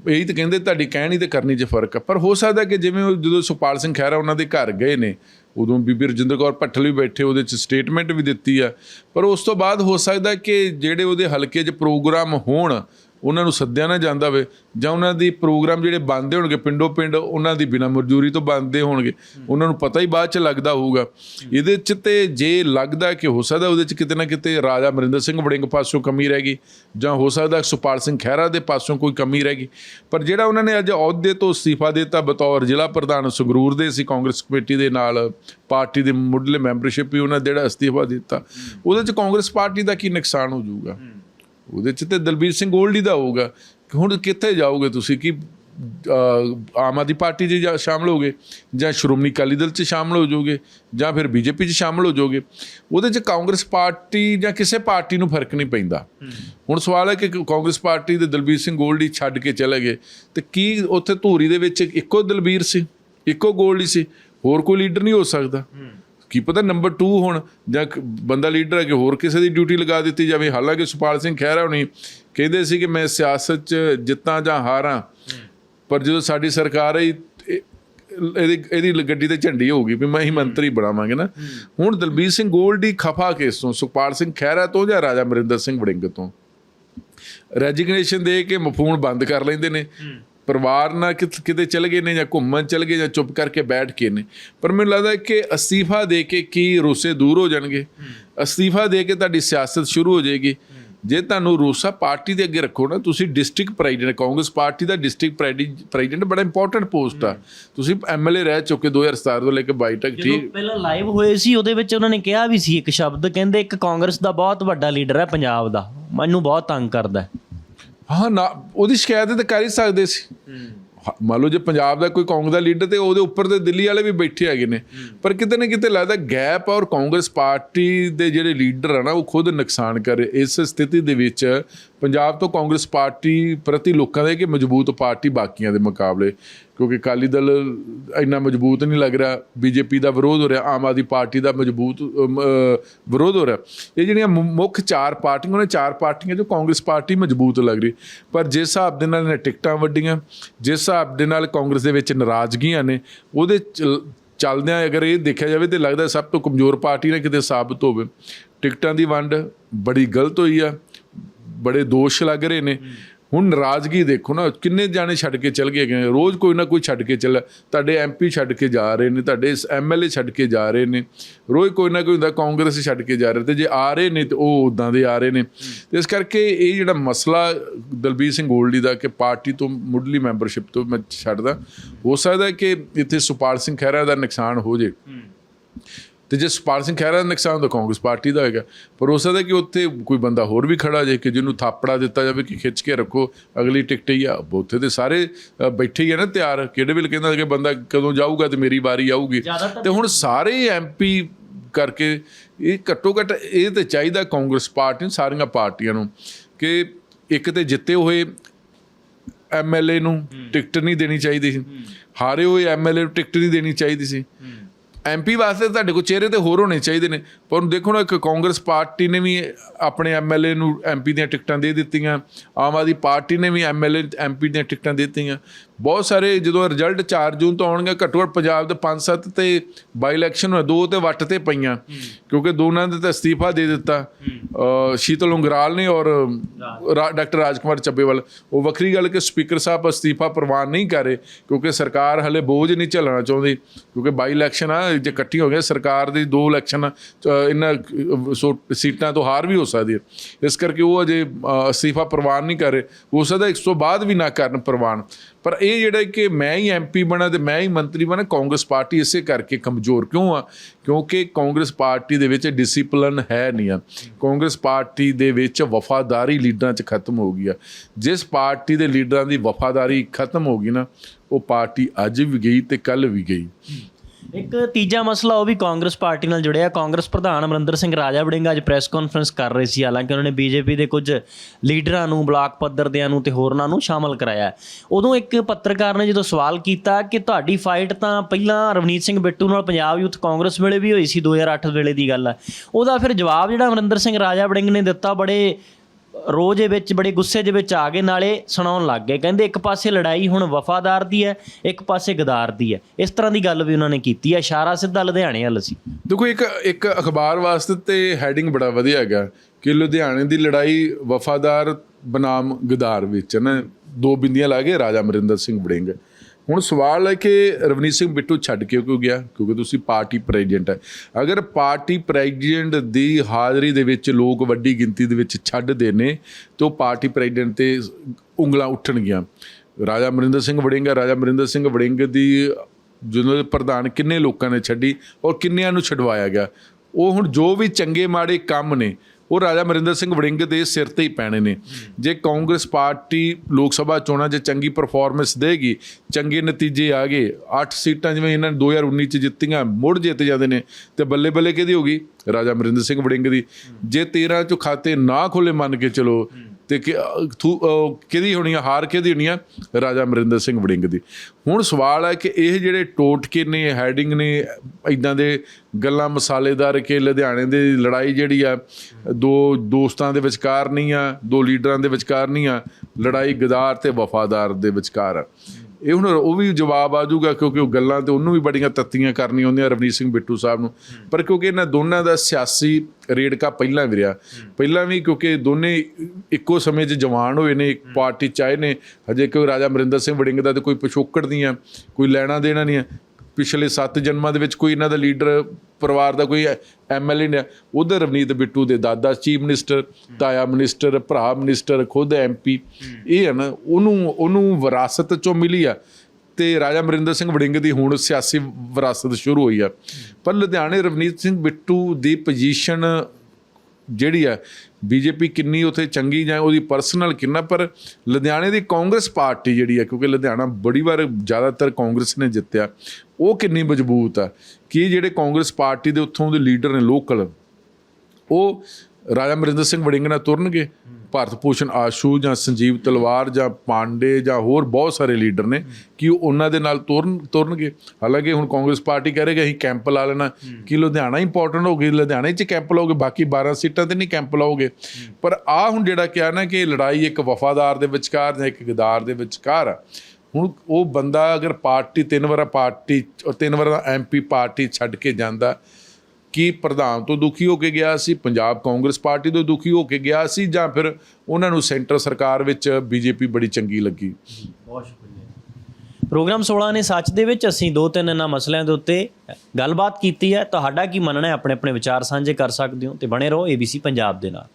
ਇਹੀ ਤਾਂ ਕਹਿੰਦੇ, ਤੁਹਾਡੀ ਕਹਿਣੀ ਤੇ ਕਰਨੀ 'ਚ ਫ਼ਰਕ ਹੈ ਪਰ ਹੋ ਸਕਦਾ ਕਿ ਜਿਵੇਂ ਉਹ ਜਦੋਂ ਸੁਪਾਲ ਸਿੰਘ ਖਹਿਰਾ ਉਹਨਾਂ ਦੇ ਘਰ ਗਏ ਨੇ, ਉਦੋਂ ਬੀਬੀ ਰਜਿੰਦਰ ਕੌਰ ਭੱਠਲ ਵੀ ਬੈਠੇ, ਉਹਦੇ 'ਚ ਸਟੇਟਮੈਂਟ ਵੀ ਦਿੱਤੀ ਆ। ਪਰ ਉਸ ਤੋਂ ਬਾਅਦ ਹੋ ਸਕਦਾ ਕਿ ਜਿਹੜੇ ਉਹਦੇ ਹਲਕੇ 'ਚ ਪ੍ਰੋਗਰਾਮ ਹੋਣ ਉਹਨਾਂ ਨੂੰ ਸੱਦਿਆ ਨਾ ਜਾਂਦਾ ਹੋਵੇ ਜਾਂ ਉਹਨਾਂ ਦੀ ਪ੍ਰੋਗਰਾਮ ਜਿਹੜੇ ਬੰਦੇ ਹੋਣਗੇ ਪਿੰਡੋ ਪਿੰਡ, ਉਹਨਾਂ ਦੀ ਬਿਨਾਂ ਮਜ਼ਦੂਰੀ ਤੋਂ ਬੰਦੇ ਹੋਣਗੇ। ਉਹਨਾਂ ਨੂੰ ਪਤਾ ਹੀ ਬਾਅਦ ਚ ਲੱਗਦਾ ਹੋਊਗਾ। ਇਹਦੇ ਚ ਤੇ ਜੇ ਲੱਗਦਾ ਕਿ ਹੋ ਸਕਦਾ ਉਹਦੇ ਚ ਕਿਤੇ ਨਾ ਕਿਤੇ ਰਾਜਾ ਮਰਿੰਦਰ ਸਿੰਘ ਵੜਿੰਗ ਪਾਸੋਂ ਕਮੀ ਰਹਿ ਗਈ, ਜਾਂ ਹੋ ਸਕਦਾ ਸੁਪਾਲ ਸਿੰਘ ਖਹਿਰਾ ਦੇ ਪਾਸੋਂ ਕੋਈ ਕਮੀ ਰਹਿ ਗਈ। ਪਰ ਜਿਹੜਾ ਉਹਨਾਂ ਨੇ ਅੱਜ ਅਹੁਦੇ ਤੋਂ ਅਸਤੀਫਾ ਦਿੱਤਾ ਬਤੌਰ ਜ਼ਿਲ੍ਹਾ ਪ੍ਰਧਾਨ ਸੰਗਰੂਰ ਦੇ ਸੀ, ਕਾਂਗਰਸ ਕਮੇਟੀ ਦੇ ਨਾਲ ਪਾਰਟੀ ਦੇ ਮੁੱਢਲੇ ਮੈਂਬਰਸ਼ਿਪ ਵੀ ਉਹਨਾਂ ਜਿਹੜਾ ਅਸਤੀਫਾ ਦਿੱਤਾ। ਉਹਦੇ ਚ ਕਾਂਗਰਸ ਪਾਰਟੀ ਦਾ ਕੀ ਨੁਕਸਾਨ ਹੋ ਜਾਊਗਾ? ਉਹਦੇ ਚ ਤੇ ਦਲਬੀਰ ਸਿੰਘ ਗੋਲਡੀ ਦਾ ਹੋਊਗਾ। ਕਿ ਹੁਣ ਕਿੱਥੇ ਜਾਓਗੇ ਤੁਸੀਂ? ਕਿ ਆਮ ਆਦਮੀ ਪਾਰਟੀ 'ਚ ਜਾ- ਸ਼ਾਮਲ ਹੋਗੇ? ਜਾਂ ਸ਼੍ਰੋਮਣੀ ਅਕਾਲੀ ਦਲ 'ਚ ਸ਼ਾਮਲ ਹੋ ਜਾਓਗੇ? ਜਾਂ ਫਿਰ ਬੀਜੇਪੀ 'ਚ ਸ਼ਾਮਲ ਹੋ ਜਾਓਗੇ? ਉਹਦੇ 'ਚ ਕਾਂਗਰਸ ਪਾਰਟੀ ਜਾਂ ਕਿਸੇ ਪਾਰਟੀ ਨੂੰ ਫ਼ਰਕ ਨਹੀਂ ਪੈਂਦਾ। ਹੁਣ ਸਵਾਲ ਹੈ ਕਿ ਕਾਂਗਰਸ ਪਾਰਟੀ ਦੇ ਦਲਬੀਰ ਸਿੰਘ ਗੋਲਡੀ ਛੱਡ ਕੇ ਚਲੇ ਗਏ। ਤੇ ਕੀ ਉੱਥੇ ਧੂਰੀ ਦੇ ਵਿੱਚ ਇੱਕੋ ਦਲਬੀਰ ਸੀ? ਇੱਕੋ ਗੋਲਡੀ ਸੀ? ਹੋਰ ਕੋਈ ਲੀਡਰ ਨਹੀਂ ਹੋ ਸਕਦਾ। ਕੀ ਪਤਾ ਨੰਬਰ 2 ਹੁਣ ਜਾਂ ਬੰਦਾ ਲੀਡਰ ਹੈ ਕਿ ਹੋਰ ਕਿਸੇ ਦੀ ਡਿਊਟੀ ਲਗਾ ਦਿੱਤੀ ਜਾਵੇ। ਹਾਲਾਂਕਿ ਸੁਪਾਲ ਸਿੰਘ ਖਹਿਰਾ ਹੋਣੀ ਕਹਿੰਦੇ ਸੀ ਕਿ ਮੈਂ ਸਿਆਸਤ 'ਚ ਜਿੱਤਾਂ ਜਾਂ ਹਾਰਾਂ ਪਰ ਜਦੋਂ ਸਾਡੀ ਸਰਕਾਰ ਆਈ ਇਹ- ਇਹਦੀ ਇਹਦੀ ਗੱਡੀ ਤੇ ਝੰਡੀ ਹੋਊਗੀ ਵੀ ਮੈਂ ਹੀ ਮੰਤਰੀ ਬਣਾਵਾਂਗੇ ਨਾ। ਹੁਣ ਦਲਬੀਰ ਸਿੰਘ ਗੋਲਡੀ ਖਫਾ ਕੇਸ ਤੋਂ ਸੁਖਪਾਲ ਸਿੰਘ ਖਹਿਰਾ ਤੋਂ ਜਾਂ ਰਾਜਾ ਮਰਿੰਦਰ ਸਿੰਘ ਵੜਿੰਗ ਤੋਂ? ਰੈਜਿਗਨੇਸ਼ਨ ਦੇ ਕੇ ਮਫੂਨ ਬੰਦ ਕਰ ਲੈਂਦੇ ਨੇ। ਪਰਿਵਾਰ ਨਾਲ ਕਿਤ- ਚਲੇ ਗਏ ਨੇ ਜਾਂ ਘੁੰਮਣ ਚਲੇ ਗਏ ਜਾਂ ਚੁੱਪ ਕਰਕੇ ਬੈਠ ਕੇ ਨੇ। ਪਰ ਮੈਨੂੰ ਲੱਗਦਾ ਕਿ ਅਸਤੀਫਾ ਦੇ ਕੇ ਕੀ ਰੋਸੇ ਦੂਰ ਹੋ ਜਾਣਗੇ। ਅਸਤੀਫਾ ਦੇ ਕੇ ਤੁਹਾਡੀ ਸਿਆਸਤ ਸ਼ੁਰੂ ਹੋ ਜਾਏਗੀ। ਜੇ ਤੁਹਾਨੂੰ ਰੋਸਾ ਪਾਰਟੀ ਦੇ ਅੱਗੇ ਰੱਖੋ ਨਾ ਤੁਸੀਂ ਡਿਸਟ੍ਰਿਕਟ ਪ੍ਰੈਜ਼ੀਡੈਂਟ ਕਾਂਗਰਸ ਪਾਰਟੀ ਦਾ ਡਿਸਟ੍ਰਿਕਟ ਪ੍ਰੈਜ਼ੀਡੈਂਟ ਬੜਾ ਇੰਪੋਰਟੈਂਟ ਪੋਸਟ ਆ। ਤੁਸੀਂ ਐਮਐਲਏ ਰਹਿ ਚੁੱਕੇ 2017 ਤੋਂ ਲੈ ਕੇ 22 ਤੱਕ ਜਦੋਂ ਠੀਕ? ਪਹਿਲਾਂ ਲਾਈਵ ਹੋਏ ਸੀ ਉਹਦੇ ਵਿੱਚ ਉਹਨਾਂ ਨੇ ਕਿਹਾ ਵੀ ਸੀ ਇੱਕ ਸ਼ਬਦ ਕਹਿੰਦੇ ਇੱਕ ਕਾਂਗਰਸ ਦਾ ਬਹੁਤ ਵੱਡਾ ਲੀਡਰ ਹੈ ਪੰਜਾਬ ਦਾ। ਮੈਨੂੰ ਬਹੁਤ ਤੰਗ ਕਰਦਾ ਹੈ। ਹਾਂ ਨਾ ਉਹਦੀ ਸ਼ਿਕਾਇਤ ਤਾਂ ਕਰ ਹੀ ਸਕਦੇ ਸੀ। ਹਾਂ, ਮੰਨ ਲਓ ਜੇ ਪੰਜਾਬ ਦਾ ਕੋਈ ਕਾਂਗਰਸ ਦਾ ਲੀਡਰ ਤੇ ਉਹਦੇ ਉੱਪਰ ਤੇ ਦਿੱਲੀ ਵਾਲੇ ਵੀ ਬੈਠੇ ਹੈਗੇ ਨੇ। ਪਰ ਕਿਤੇ ਨਾ ਕਿਤੇ ਲੱਗਦਾ ਗੈਪ ਔਰ ਕਾਂਗਰਸ ਪਾਰਟੀ ਦੇ ਜਿਹੜੇ ਲੀਡਰ ਆ ਨਾ ਉਹ ਖੁਦ ਨੁਕਸਾਨ ਕਰ। ਰਹੇ ਇਸ ਸਥਿਤੀ ਦੇ ਵਿੱਚ ਪੰਜਾਬ ਤੋਂ ਕਾਂਗਰਸ ਪਾਰਟੀ ਪ੍ਰਤੀ ਲੋਕਾਂ ਦੇ ਕਿ ਮਜ਼ਬੂਤ ਪਾਰਟੀ ਬਾਕੀਆਂ ਦੇ ਮੁਕਾਬਲੇ। ਕਿਉਂਕਿ ਅਕਾਲੀ ਦਲ ਇੰਨਾ ਮਜ਼ਬੂਤ ਨਹੀਂ ਲੱਗ ਰਿਹਾ, ਬੀਜੇਪੀ ਦਾ ਵਿਰੋਧ ਹੋ ਰਿਹਾ, ਆਮ ਆਦਮੀ ਪਾਰਟੀ ਦਾ ਮਜ਼ਬੂਤ ਵਿਰੋਧ ਹੋ ਰਿਹਾ। ਇਹ ਜਿਹੜੀਆਂ ਮੁੱਖ ਚਾਰ ਪਾਰਟੀਆਂ ਨੇ ਚਾਰ ਪਾਰਟੀਆਂ ਜੋ ਕਾਂਗਰਸ ਪਾਰਟੀ ਮਜ਼ਬੂਤ ਲੱਗ ਰਹੀ। ਪਰ ਜਿਸ ਹਿਸਾਬ ਦੇ ਨਾਲ ਇਹਨਾਂ ਟਿਕਟਾਂ ਵੱਡੀਆਂ, ਜਿਸ ਹਿਸਾਬ ਦੇ ਨਾਲ ਕਾਂਗਰਸ ਦੇ ਵਿੱਚ ਨਾਰਾਜ਼ਗੀਆਂ ਨੇ, ਉਹਦੇ ਚੱਲਦਿਆਂ ਅਗਰ ਇਹ ਦੇਖਿਆ ਜਾਵੇ ਤੇ ਲੱਗਦਾ ਸਭ ਤੋਂ ਕਮਜ਼ੋਰ ਪਾਰਟੀ ਨੇ ਕਿਤੇ ਸਾਬਤ ਹੋਵੇ। ਟਿਕਟਾਂ ਦੀ ਵੰਡ ਬੜੀ ਗਲਤ ਹੋਈ ਆ, ਬੜੇ ਦੋਸ਼ ਲੱਗ ਰਹੇ ਨੇ। ਹੁਣ ਨਾਰਾਜ਼ਗੀ ਦੇਖੋ ਨਾ, ਕਿੰਨੇ ਜਾਣੇ ਛੱਡ ਕੇ ਚਲ ਗਏ ਰੋਜ਼ ਕੋਈ ਨਾ ਕੋਈ ਛੱਡ ਕੇ ਚੱਲ, ਤੁਹਾਡੇ ਐਮਪੀ ਛੱਡ ਕੇ ਜਾ ਰਹੇ ਨੇ, ਤੁਹਾਡੇ ਐਮਐਲਏ ਛੱਡ ਕੇ ਜਾ ਰਹੇ ਨੇ। ਰੋਜ਼ ਕੋਈ ਨਾ ਕੋਈ ਹੁੰਦਾ, ਕਾਂਗਰਸ ਛੱਡ ਕੇ ਜਾ ਰਹੇ ਤੇ ਜੇ ਆ ਰਹੇ ਨੇ ਤੇ ਉਹ ਉਦਾਂ ਦੇ ਆ ਰਹੇ ਨੇ। ਤੇ ਇਸ ਕਰਕੇ ਇਹ ਜਿਹੜਾ ਮਸਲਾ ਦਲਬੀਰ ਸਿੰਘ ਗੋਲਡੀ ਦਾ ਕਿ ਪਾਰਟੀ ਤੋਂ ਮੁੱਢਲੀ ਮੈਂਬਰਸ਼ਿਪ ਤੋਂ ਮੈਂ ਛੱਡਦਾ, ਹੋ ਸਕਦਾ ਕਿ ਇੱਥੇ ਸੁਪਾਲ ਸਿੰਘ ਖਹਿਰਾ ਦਾ ਨੁਕਸਾਨ ਹੋ ਜੇ। ਤੇ ਜੇ ਸੁਪਾਲ ਸਿੰਘ ਖਹਿਰਾ ਦਾ ਨੁਕਸਾਨ ਤਾਂ ਕਾਂਗਰਸ ਪਾਰਟੀ ਦਾ ਹੋਏਗਾ ਪਰ ਹੋ ਸਕਦਾ ਕਿ ਉੱਥੇ ਕੋਈ ਬੰਦਾ ਹੋਰ ਵੀ ਖੜਾ ਜੇ ਕਿ ਜਿਹਨੂੰ ਥਾਪੜਾ ਦਿੱਤਾ ਜਾਵੇ ਕਿ ਖਿੱਚ ਕੇ ਰੱਖੋ ਅਗਲੀ ਟਿਕਟ ਹੀ ਆ। ਉੱਥੇ ਤੇ ਸਾਰੇ ਬੈਠੇ ਹੀ ਆ ਨਾ ਤਿਆਰ ਕਿਹੜੇ ਵੇਲੇ ਕਹਿੰਦਾ ਕਿ ਬੰਦਾ ਕਦੋਂ ਜਾਊਗਾ ਤੇ ਮੇਰੀ ਵਾਰੀ ਆਊਗੀ। ਤੇ ਹੁਣ ਸਾਰੇ ਐਮਪੀ ਕਰਕੇ ਇਹ ਘੱਟੋ ਘੱਟ ਇਹ ਤੇ ਚਾਹੀਦਾ ਕਾਂਗਰਸ ਪਾਰਟੀ ਨੂੰ ਸਾਰੀਆਂ ਪਾਰਟੀਆਂ ਨੂੰ ਕਿ ਇੱਕ ਤੇ ਜਿੱਤੇ ਹੋਏ ਐਮਐਲਏ ਨੂੰ ਟਿਕਟ ਨਹੀਂ ਦੇਣੀ ਚਾਹੀਦੀ ਸੀ। ਹਾਰੇ ਹੋਏ ਐਮਐਲਏ ਨੂੰ ਟਿਕਟ ਨਹੀਂ ਦੇਣੀ ਚਾਹੀਦੀ ਸੀ। ਐਮਪੀ ਵਾਸਤੇ ਤੁਹਾਡੇ ਕੋਲ ਚਿਹਰੇ ਤੇ ਹੋਰ ਹੋਣੇ ਚਾਹੀਦੇ ਨੇ। ਪਰ ਹੁਣ ਦੇਖੋ ਨਾ, ਇੱਕ ਕਾਂਗਰਸ ਪਾਰਟੀ ਨੇ ਵੀ ਆਪਣੇ ਐਮਐਲਏ ਨੂੰ ਐਮਪੀ ਦੀਆਂ ਟਿਕਟਾਂ ਦੇ ਦਿੱਤੀਆਂ। ਆਮ ਆਦਮੀ ਪਾਰਟੀ ਨੇ ਵੀ ਐਮਐਲਏ ਐਮਪੀ ਦੀਆਂ ਟਿਕਟਾਂ ਦੇ ਦਿੱਤੀਆਂ। ਬਹੁਤ ਸਾਰੇ ਜਦੋਂ ਰਿਜ਼ਲਟ 4 ਜੂਨ ਤੋਂ ਆਉਣਗੇ ਘੱਟੋ ਘੱਟ ਪੰਜਾਬ ਦੇ 5-7 ਤੇ ਬਾਈ ਇਲੈਕਸ਼ਨ ਹੋਏ ਦੋ ਤੇ ਵੱਟ ਤੇ ਪਈਆਂ। ਕਿਉਂਕਿ ਦੋਨਾਂ ਦੇ ਤਾਂ ਅਸਤੀਫਾ ਦੇ ਦਿੱਤਾ। ਸ਼ੀਤਲ ਉਂਗਰਾਲ ਨੇ ਔਰ ਡਾਕਟਰ ਰਾਜਕੁਮਾਰ ਚੱਬੇਵਾਲ। ਉਹ ਵੱਖਰੀ ਗੱਲ ਕਿ ਸਪੀਕਰ ਸਾਹਿਬ ਅਸਤੀਫਾ ਪ੍ਰਵਾਨ ਨਹੀਂ ਕਰ ਰਹੇ ਕਿਉਂਕਿ ਸਰਕਾਰ ਹਲੇ ਬੋਝ ਨਹੀਂ ਝੱਲਣਾ ਚਾਹੁੰਦੀ। ਕਿਉਂਕਿ ਬਾਈ ਇਲੈਕਸ਼ਨ ਆ ਜੇ ਇਕੱਠੀ ਹੋ ਗਏ ਸਰਕਾਰ ਦੀ ਦੋ ਇਲੈਕਸ਼ਨ ਇਹਨਾਂ ਸੀਟਾਂ ਤੋਂ ਹਾਰ ਵੀ ਹੋ ਸਕਦੀ ਹੈ। ਇਸ ਕਰਕੇ ਉਹ ਅਜੇ ਅਸਤੀਫਾ ਪ੍ਰਵਾਨ ਨਹੀਂ ਕਰ ਹੋ ਸਕਦਾ ਇਸ ਤੋਂ ਬਾਅਦ ਵੀ ਨਾ ਕਰਨ ਪ੍ਰਵਾਨ। ਪਰ ਇਹ ਜਿਹੜਾ ਕਿ ਮੈਂ ਹੀ ਐਮਪੀ ਬਣਾ ਤੇ ਮੈਂ ਹੀ ਮੰਤਰੀ ਬਣਾ, ਕਾਂਗਰਸ ਪਾਰਟੀ ਇਸੇ ਕਰਕੇ ਕਮਜ਼ੋਰ ਕਿਉਂ ਆ? ਕਿਉਂਕਿ ਕਾਂਗਰਸ ਪਾਰਟੀ ਦੇ ਵਿੱਚ ਡਿਸਪਲਿਨ ਹੈ ਨਹੀਂ ਆ। ਕਾਂਗਰਸ ਪਾਰਟੀ ਦੇ ਵਿੱਚ ਵਫਾਦਾਰੀ ਲੀਡਰਾਂ 'ਚ ਖਤਮ ਹੋ ਗਈ ਆ। ਜਿਸ ਪਾਰਟੀ ਦੇ ਲੀਡਰਾਂ ਦੀ ਵਫਾਦਾਰੀ ਖਤਮ ਹੋ ਗਈ ਨਾ, ਉਹ ਪਾਰਟੀ ਅੱਜ ਵੀ ਗਈ ਤੇ ਕੱਲ ਵੀ ਗਈ। ਇੱਕ ਤੀਜਾ ਮਸਲਾ ਉਹ ਵੀ ਕਾਂਗਰਸ ਪਾਰਟੀ ਨਾਲ ਜੁੜਿਆ। ਕਾਂਗਰਸ ਪ੍ਰਧਾਨ ਅਮਰਿੰਦਰ ਸਿੰਘ ਰਾਜਾ ਵੜਿੰਗ ਅੱਜ ਪ੍ਰੈਸ ਕਾਨਫਰੰਸ ਕਰ ਰਹੇ ਸੀ। ਹਾਲਾਂਕਿ ਉਹਨਾਂ ਨੇ ਬੀਜੇਪੀ ਦੇ ਕੁਝ ਲੀਡਰਾਂ ਨੂੰ, ਬਲਾਕ ਪੱਧਰ ਦਿਆਂ ਨੂੰ ਤੇ ਹੋਰਨਾਂ ਨੂੰ ਸ਼ਾਮਲ ਕਰਾਇਆ। ਉਦੋਂ ਇੱਕ ਪੱਤਰਕਾਰ ਨੇ ਜਦੋਂ ਸਵਾਲ ਕੀਤਾ ਕਿ ਤੁਹਾਡੀ ਫਾਈਟ ਤਾਂ ਪਹਿਲਾਂ ਰਵਨੀਤ ਸਿੰਘ ਬਿੱਟੂ ਨਾਲ ਪੰਜਾਬ ਯੂਥ ਕਾਂਗਰਸ ਵੇਲੇ ਵੀ ਹੋਈ ਸੀ 2008 ਵੇਲੇ ਦੀ ਗੱਲ ਹੈ ਉਹਦਾ ਫਿਰ ਜਵਾਬ ਜਿਹੜਾ ਅਮਰਿੰਦਰ ਸਿੰਘ ਰਾਜਾ ਵੜਿੰਗ ਨੇ ਦਿੱਤਾ, ਬੜੇ ਰੋਜ਼ ਦੇ ਵਿੱਚ, ਬੜੇ ਗੁੱਸੇ ਦੇ ਵਿੱਚ ਆ ਗਏ, ਨਾਲੇ ਸੁਣਾਉਣ ਲੱਗ ਗਏ। ਕਹਿੰਦੇ ਇੱਕ ਪਾਸੇ ਲੜਾਈ ਹੁਣ ਵਫਾਦਾਰ ਦੀ ਹੈ, ਇੱਕ ਪਾਸੇ ਗਦਾਰ ਦੀ ਹੈ। ਇਸ ਤਰ੍ਹਾਂ ਦੀ ਗੱਲ ਵੀ ਉਹਨਾਂ ਨੇ ਕੀਤੀ ਹੈ। ਇਸ਼ਾਰਾ ਸਿੱਧਾ ਲੁਧਿਆਣੇ ਵੱਲ ਸੀ। ਦੇਖੋ, ਇੱਕ ਇੱਕ ਅਖਬਾਰ ਵਾਸਤੇ ਤੇ ਹੈਡਿੰਗ ਬੜਾ ਵਧੀਆ ਹੈਗਾ ਕਿ ਲੁਧਿਆਣੇ ਦੀ ਲੜਾਈ ਵਫਾਦਾਰ ਬਨਾਮ ਗਦਾਰ ਵਿੱਚ ਹੈ ਨਾ। ਦੋ ਬਿੰਦੀਆਂ ਲਾ ਕੇ ਰਾਜਾ ਅਮਰਿੰਦਰ ਸਿੰਘ ਵੜਿੰਗ। ਹੁਣ ਸਵਾਲ ਹੈ ਕਿ ਰਵਨੀਤ ਸਿੰਘ ਬਿੱਟੂ ਛੱਡ ਕੇ ਕਿਉਂ ਗਿਆ? ਕਿਉਂਕਿ ਤੁਸੀਂ ਪਾਰਟੀ ਪ੍ਰੈਜ਼ੀਡੈਂਟ ਹੈ। ਅਗਰ ਪਾਰਟੀ ਪ੍ਰੈਜ਼ੀਡੈਂਟ ਦੀ ਹਾਜ਼ਰੀ ਦੇ ਵਿੱਚ ਲੋਕ ਵੱਡੀ ਗਿਣਤੀ ਦੇ ਵਿੱਚ ਛੱਡਦੇ ਨੇ, ਤਾਂ ਉਹ ਪਾਰਟੀ ਪ੍ਰੈਜ਼ੀਡੈਂਟ ਤੇ ਉਂਗਲਾਂ ਉੱਠਣਗੀਆਂ। ਰਾਜਾ ਅਮਰਿੰਦਰ ਸਿੰਘ ਵੜਿੰਗ ਹੈ। ਰਾਜਾ ਅਮਰਿੰਦਰ ਸਿੰਘ ਵੜਿੰਗ ਦੀ ਜਿਹਨਾਂ ਦੇ ਪ੍ਰਧਾਨ ਕਿੰਨੇ ਲੋਕਾਂ ਨੇ ਛੱਡੀ ਔਰ ਕਿੰਨਿਆਂ ਨੂੰ ਛਡਵਾਇਆ ਗਿਆ? ਉਹ ਹੁਣ ਜੋ ਵੀ ਚੰਗੇ ਮਾੜੇ ਕੰਮ ਨੇ ਉਹ ਰਾਜਾ ਅਮਰਿੰਦਰ ਸਿੰਘ ਵੜਿੰਗ ਦੇ ਸਿਰ ਤੇ ਹੀ ਪੈਣੇ ਨੇ। ਜੇ ਕਾਂਗਰਸ ਪਾਰਟੀ ਲੋਕ ਸਭਾ ਚੋਣਾਂ 'ਚ ਚੰਗੀ ਪਰਫਾਰਮੈਂਸ ਦੇਗੀ, ਚੰਗੇ ਨਤੀਜੇ ਆ ਗਏ 8 ਸੀਟਾਂ ਜਿਵੇਂ ਇਹਨਾਂ ਨੇ 2019 'ਚ ਜਿੱਤੀਆਂ, ਮੁੜ ਜਿੱਤ ਜਾਂਦੇ ਨੇ, ਤੇ ਬੱਲੇ ਬੱਲੇ ਕਿਹਦੀ ਹੋਗੀ? ਰਾਜਾ ਅਮਰਿੰਦਰ ਸਿੰਘ ਵੜਿੰਗ ਦੀ। ਜੇ 13 ਚੋਂ ਖਾਤੇ ਨਾ ਖੋਲੇ ਮੰਨ ਕੇ ਚਲੋ ਤੇ ਕਿ- ਥੂ- ਕਿਹਦੀ ਹੋਣੀ ਆ? ਹਾਰ ਕਿਹਦੀ ਹੋਣੀ ਆ? ਰਾਜਾ ਅਮਰਿੰਦਰ ਸਿੰਘ ਵੜਿੰਗ ਦੀ। ਹੁਣ ਸਵਾਲ ਹੈ ਕਿ ਇਹ ਜਿਹੜੇ ਟੋਟਕੇ ਨੇ, ਹੈਡਿੰਗ ਨੇ ਇਦਾਂ ਦੇ ਗੱਲਾਂ ਮਸਾਲੇਦਾਰ ਕਿ ਲੁਧਿਆਣੇ ਦੀ ਲੜਾਈ ਜਿਹੜੀ ਆ, ਦੋ ਦੋਸਤਾਂ ਦੇ ਵਿਚਕਾਰ ਨਹੀਂ ਆ, ਦੋ ਲੀਡਰਾਂ ਦੇ ਵਿਚਕਾਰ ਨਹੀਂ ਆ, ਲੜਾਈ ਗਦਾਰ ਤੇ ਵਫਾਦਾਰ ਦੇ ਵਿਚਕਾਰ ਆ। ਇਹ ਹੁਣ ਉਹ ਵੀ ਜਵਾਬ ਆ ਜਾਊਗਾ ਕਿਉਂਕਿ ਉਹ ਗੱਲਾਂ ਤੇ ਉਹਨੂੰ ਵੀ ਬੜੀਆਂ ਤੱਤੀਆਂ ਕਰਨੀਆਂ ਹੁੰਦੀਆਂ ਰਵਨੀਤ ਸਿੰਘ ਬਿੱਟੂ ਸਾਹਿਬ ਨੂੰ। ਪਰ ਕਿਉਂਕਿ ਇਹਨਾਂ ਦੋਨਾਂ ਦਾ ਸਿਆਸੀ ਰੇੜਕਾ ਪਹਿਲਾਂ ਵੀ ਰਿਹਾ। ਪਹਿਲਾਂ ਵੀ ਕਿਉਂਕਿ ਦੋਨੇ ਇੱਕੋ ਸਮੇਂ 'ਚ ਜਵਾਨ ਹੋਏ ਨੇ ਇੱਕ ਪਾਰਟੀ 'ਚ ਆਏ ਨੇ। ਹਜੇ ਕੋਈ ਰਾਜਾ ਅਮਰਿੰਦਰ ਸਿੰਘ ਵੜਿੰਗ ਦਾ ਤੇ ਕੋਈ ਪਿਛੋਕੜ ਨਹੀਂ ਆ ਕੋਈ ਲੈਣਾ ਦੇਣਾ ਨਹੀਂ ਆ। ਪਿਛਲੇ 7 ਜਨਮਾਂ ਦੇ ਵਿੱਚ ਕੋਈ ਇਹਨਾਂ ਦਾ ਲੀਡਰ, ਪਰਿਵਾਰ ਦਾ ਕੋਈ ਐਮਐਲਏ ਨੇ ਉਧਰ ਰਵਨੀਤ ਬਿੱਟੂ ਦੇ ਦਾਦਾ, ਚੀਫ ਮਿਨਿਸਟਰ, ਤਾਇਆ ਮਿਨਿਸਟਰ, ਭਰਾ ਮਿਨਿਸਟਰ, ਖੁਦ ਐਮਪੀ ਇਹ ਹਨ ਉਹਨੂੰ ਉਹਨੂੰ ਵਿਰਾਸਤ ਚੋਂ ਮਿਲੀ ਆ ਤੇ ਰਾਜਾ ਅਮਰਿੰਦਰ ਸਿੰਘ ਵੜਿੰਗ ਦੀ ਹੁਣ ਸਿਆਸੀ ਵਿਰਾਸਤ ਸ਼ੁਰੂ ਹੋਈ ਆ। ਪਰ ਲੁਧਿਆਣੇ ਰਵਨੀਤ ਸਿੰਘ ਬਿੱਟੂ ਦੀ ਪੋਜੀਸ਼ਨ ਜਿਹੜੀ ਆ, ਬੀਜੇਪੀ ਕਿੰਨੀ ਉਥੇ ਚੰਗੀ ਜਾਂ ਉਹਦੀ ਪਰਸਨਲ ਕਿੰਨਾ, ਪਰ ਲੁਧਿਆਣੇ ਦੀ ਕਾਂਗਰਸ ਪਾਰਟੀ ਜਿਹੜੀ ਆ, ਕਿਉਂਕਿ ਲੁਧਿਆਣਾ ਬੜੀ ਵਾਰ ਜ਼ਿਆਦਾਤਰ ਕਾਂਗਰਸ ਨੇ ਜਿੱਤਿਆ, ਉਹ ਕਿੰਨੀ ਮਜ਼ਬੂਤ ਆ ਕਿ ਜਿਹੜੇ ਕਾਂਗਰਸ ਪਾਰਟੀ ਦੇ ਉੱਥੋਂ ਦੇ ਲੀਡਰ ਨੇ ਲੋਕਲ ਉਹ ਰਾਜਾ ਅਮਰਿੰਦਰ ਸਿੰਘ ਵੜਿੰਗ ਨਾਲ ਤੁਰਨਗੇ ਭਾਰਤ ਭੂਸ਼ਣ ਆਸ਼ੂ ਜਾਂ ਸੰਜੀਵ ਤਲਵਾਰ ਜਾਂ ਪਾਂਡੇ ਜਾਂ ਹੋਰ ਬਹੁਤ ਸਾਰੇ ਲੀਡਰ ਨੇ ਕਿ ਉਹ ਉਹਨਾਂ ਦੇ ਨਾਲ ਤੁਰਨ ਤੁਰਨਗੇ। ਹਾਲਾਂਕਿ ਹੁਣ ਕਾਂਗਰਸ ਪਾਰਟੀ ਕਹਿ ਰਹੀ ਕਿ ਅਸੀਂ ਕੈਂਪ ਲਾ ਲੈਣਾ। ਕਿ ਲੁਧਿਆਣਾ ਇੰਪੋਰਟੈਂਟ ਹੋ ਗਈ ਲੁਧਿਆਣੇ 'ਚ ਕੈਂਪ ਲਾਓਗੇ ਬਾਕੀ 12 ਸੀਟਾਂ ਤੇ ਨਹੀਂ ਕੈਂਪ ਲਾਓਗੇ। ਪਰ ਆ ਹੁਣ ਜਿਹੜਾ ਕਿਹਾ ਨਾ ਕਿ ਲੜਾਈ ਇੱਕ ਵਫਾਦਾਰ ਦੇ ਵਿਚਕਾਰ ਜਾਂ ਇੱਕ ਗਦਾਰ ਦੇ ਵਿਚਕਾਰ ਆ। ਹੁਣ ਉਹ ਬੰਦਾ ਅਗਰ ਪਾਰਟੀ ਤਿੰਨ ਵਾਰਾ ਪਾਰਟੀ ਤਿੰਨ ਵਾਰਾ ਐਮਪੀ ਪਾਰਟੀ ਛੱਡ ਕੇ ਜਾਂਦਾ ਕੀ ਪ੍ਰਧਾਨ ਤੋਂ ਦੁਖੀ ਹੋ ਕੇ ਗਿਆ ਸੀ? ਪੰਜਾਬ ਕਾਂਗਰਸ ਪਾਰਟੀ ਤੋਂ ਦੁਖੀ ਹੋ ਕੇ ਗਿਆ ਸੀ ਜਾਂ ਫਿਰ ਉਹਨਾਂ ਨੂੰ ਸੈਂਟਰ ਸਰਕਾਰ ਵਿੱਚ ਬੀਜੇਪੀ ਬੜੀ ਚੰਗੀ ਲੱਗੀ? ਬਹੁਤ ਸ਼ੁਕਰੀਆ। ਪ੍ਰੋਗਰਾਮ 16 ਨੇ ਸੱਚ ਦੇ ਵਿੱਚ, ਅਸੀਂ ਦੋ ਤਿੰਨ ਇਹਨਾਂ ਮਸਲਿਆਂ ਦੇ ਉੱਤੇ ਗੱਲਬਾਤ ਕੀਤੀ ਹੈ। ਤੁਹਾਡਾ ਕੀ ਮੰਨਣਾ ਹੈ? ਆਪਣੇ ਆਪਣੇ ਵਿਚਾਰ ਸਾਂਝੇ ਕਰ ਸਕਦੇ ਹੋ ਤੇ ਬਣੇ ਰਹੋ ABC ਪੰਜਾਬ ਦੇ ਨਾਲ।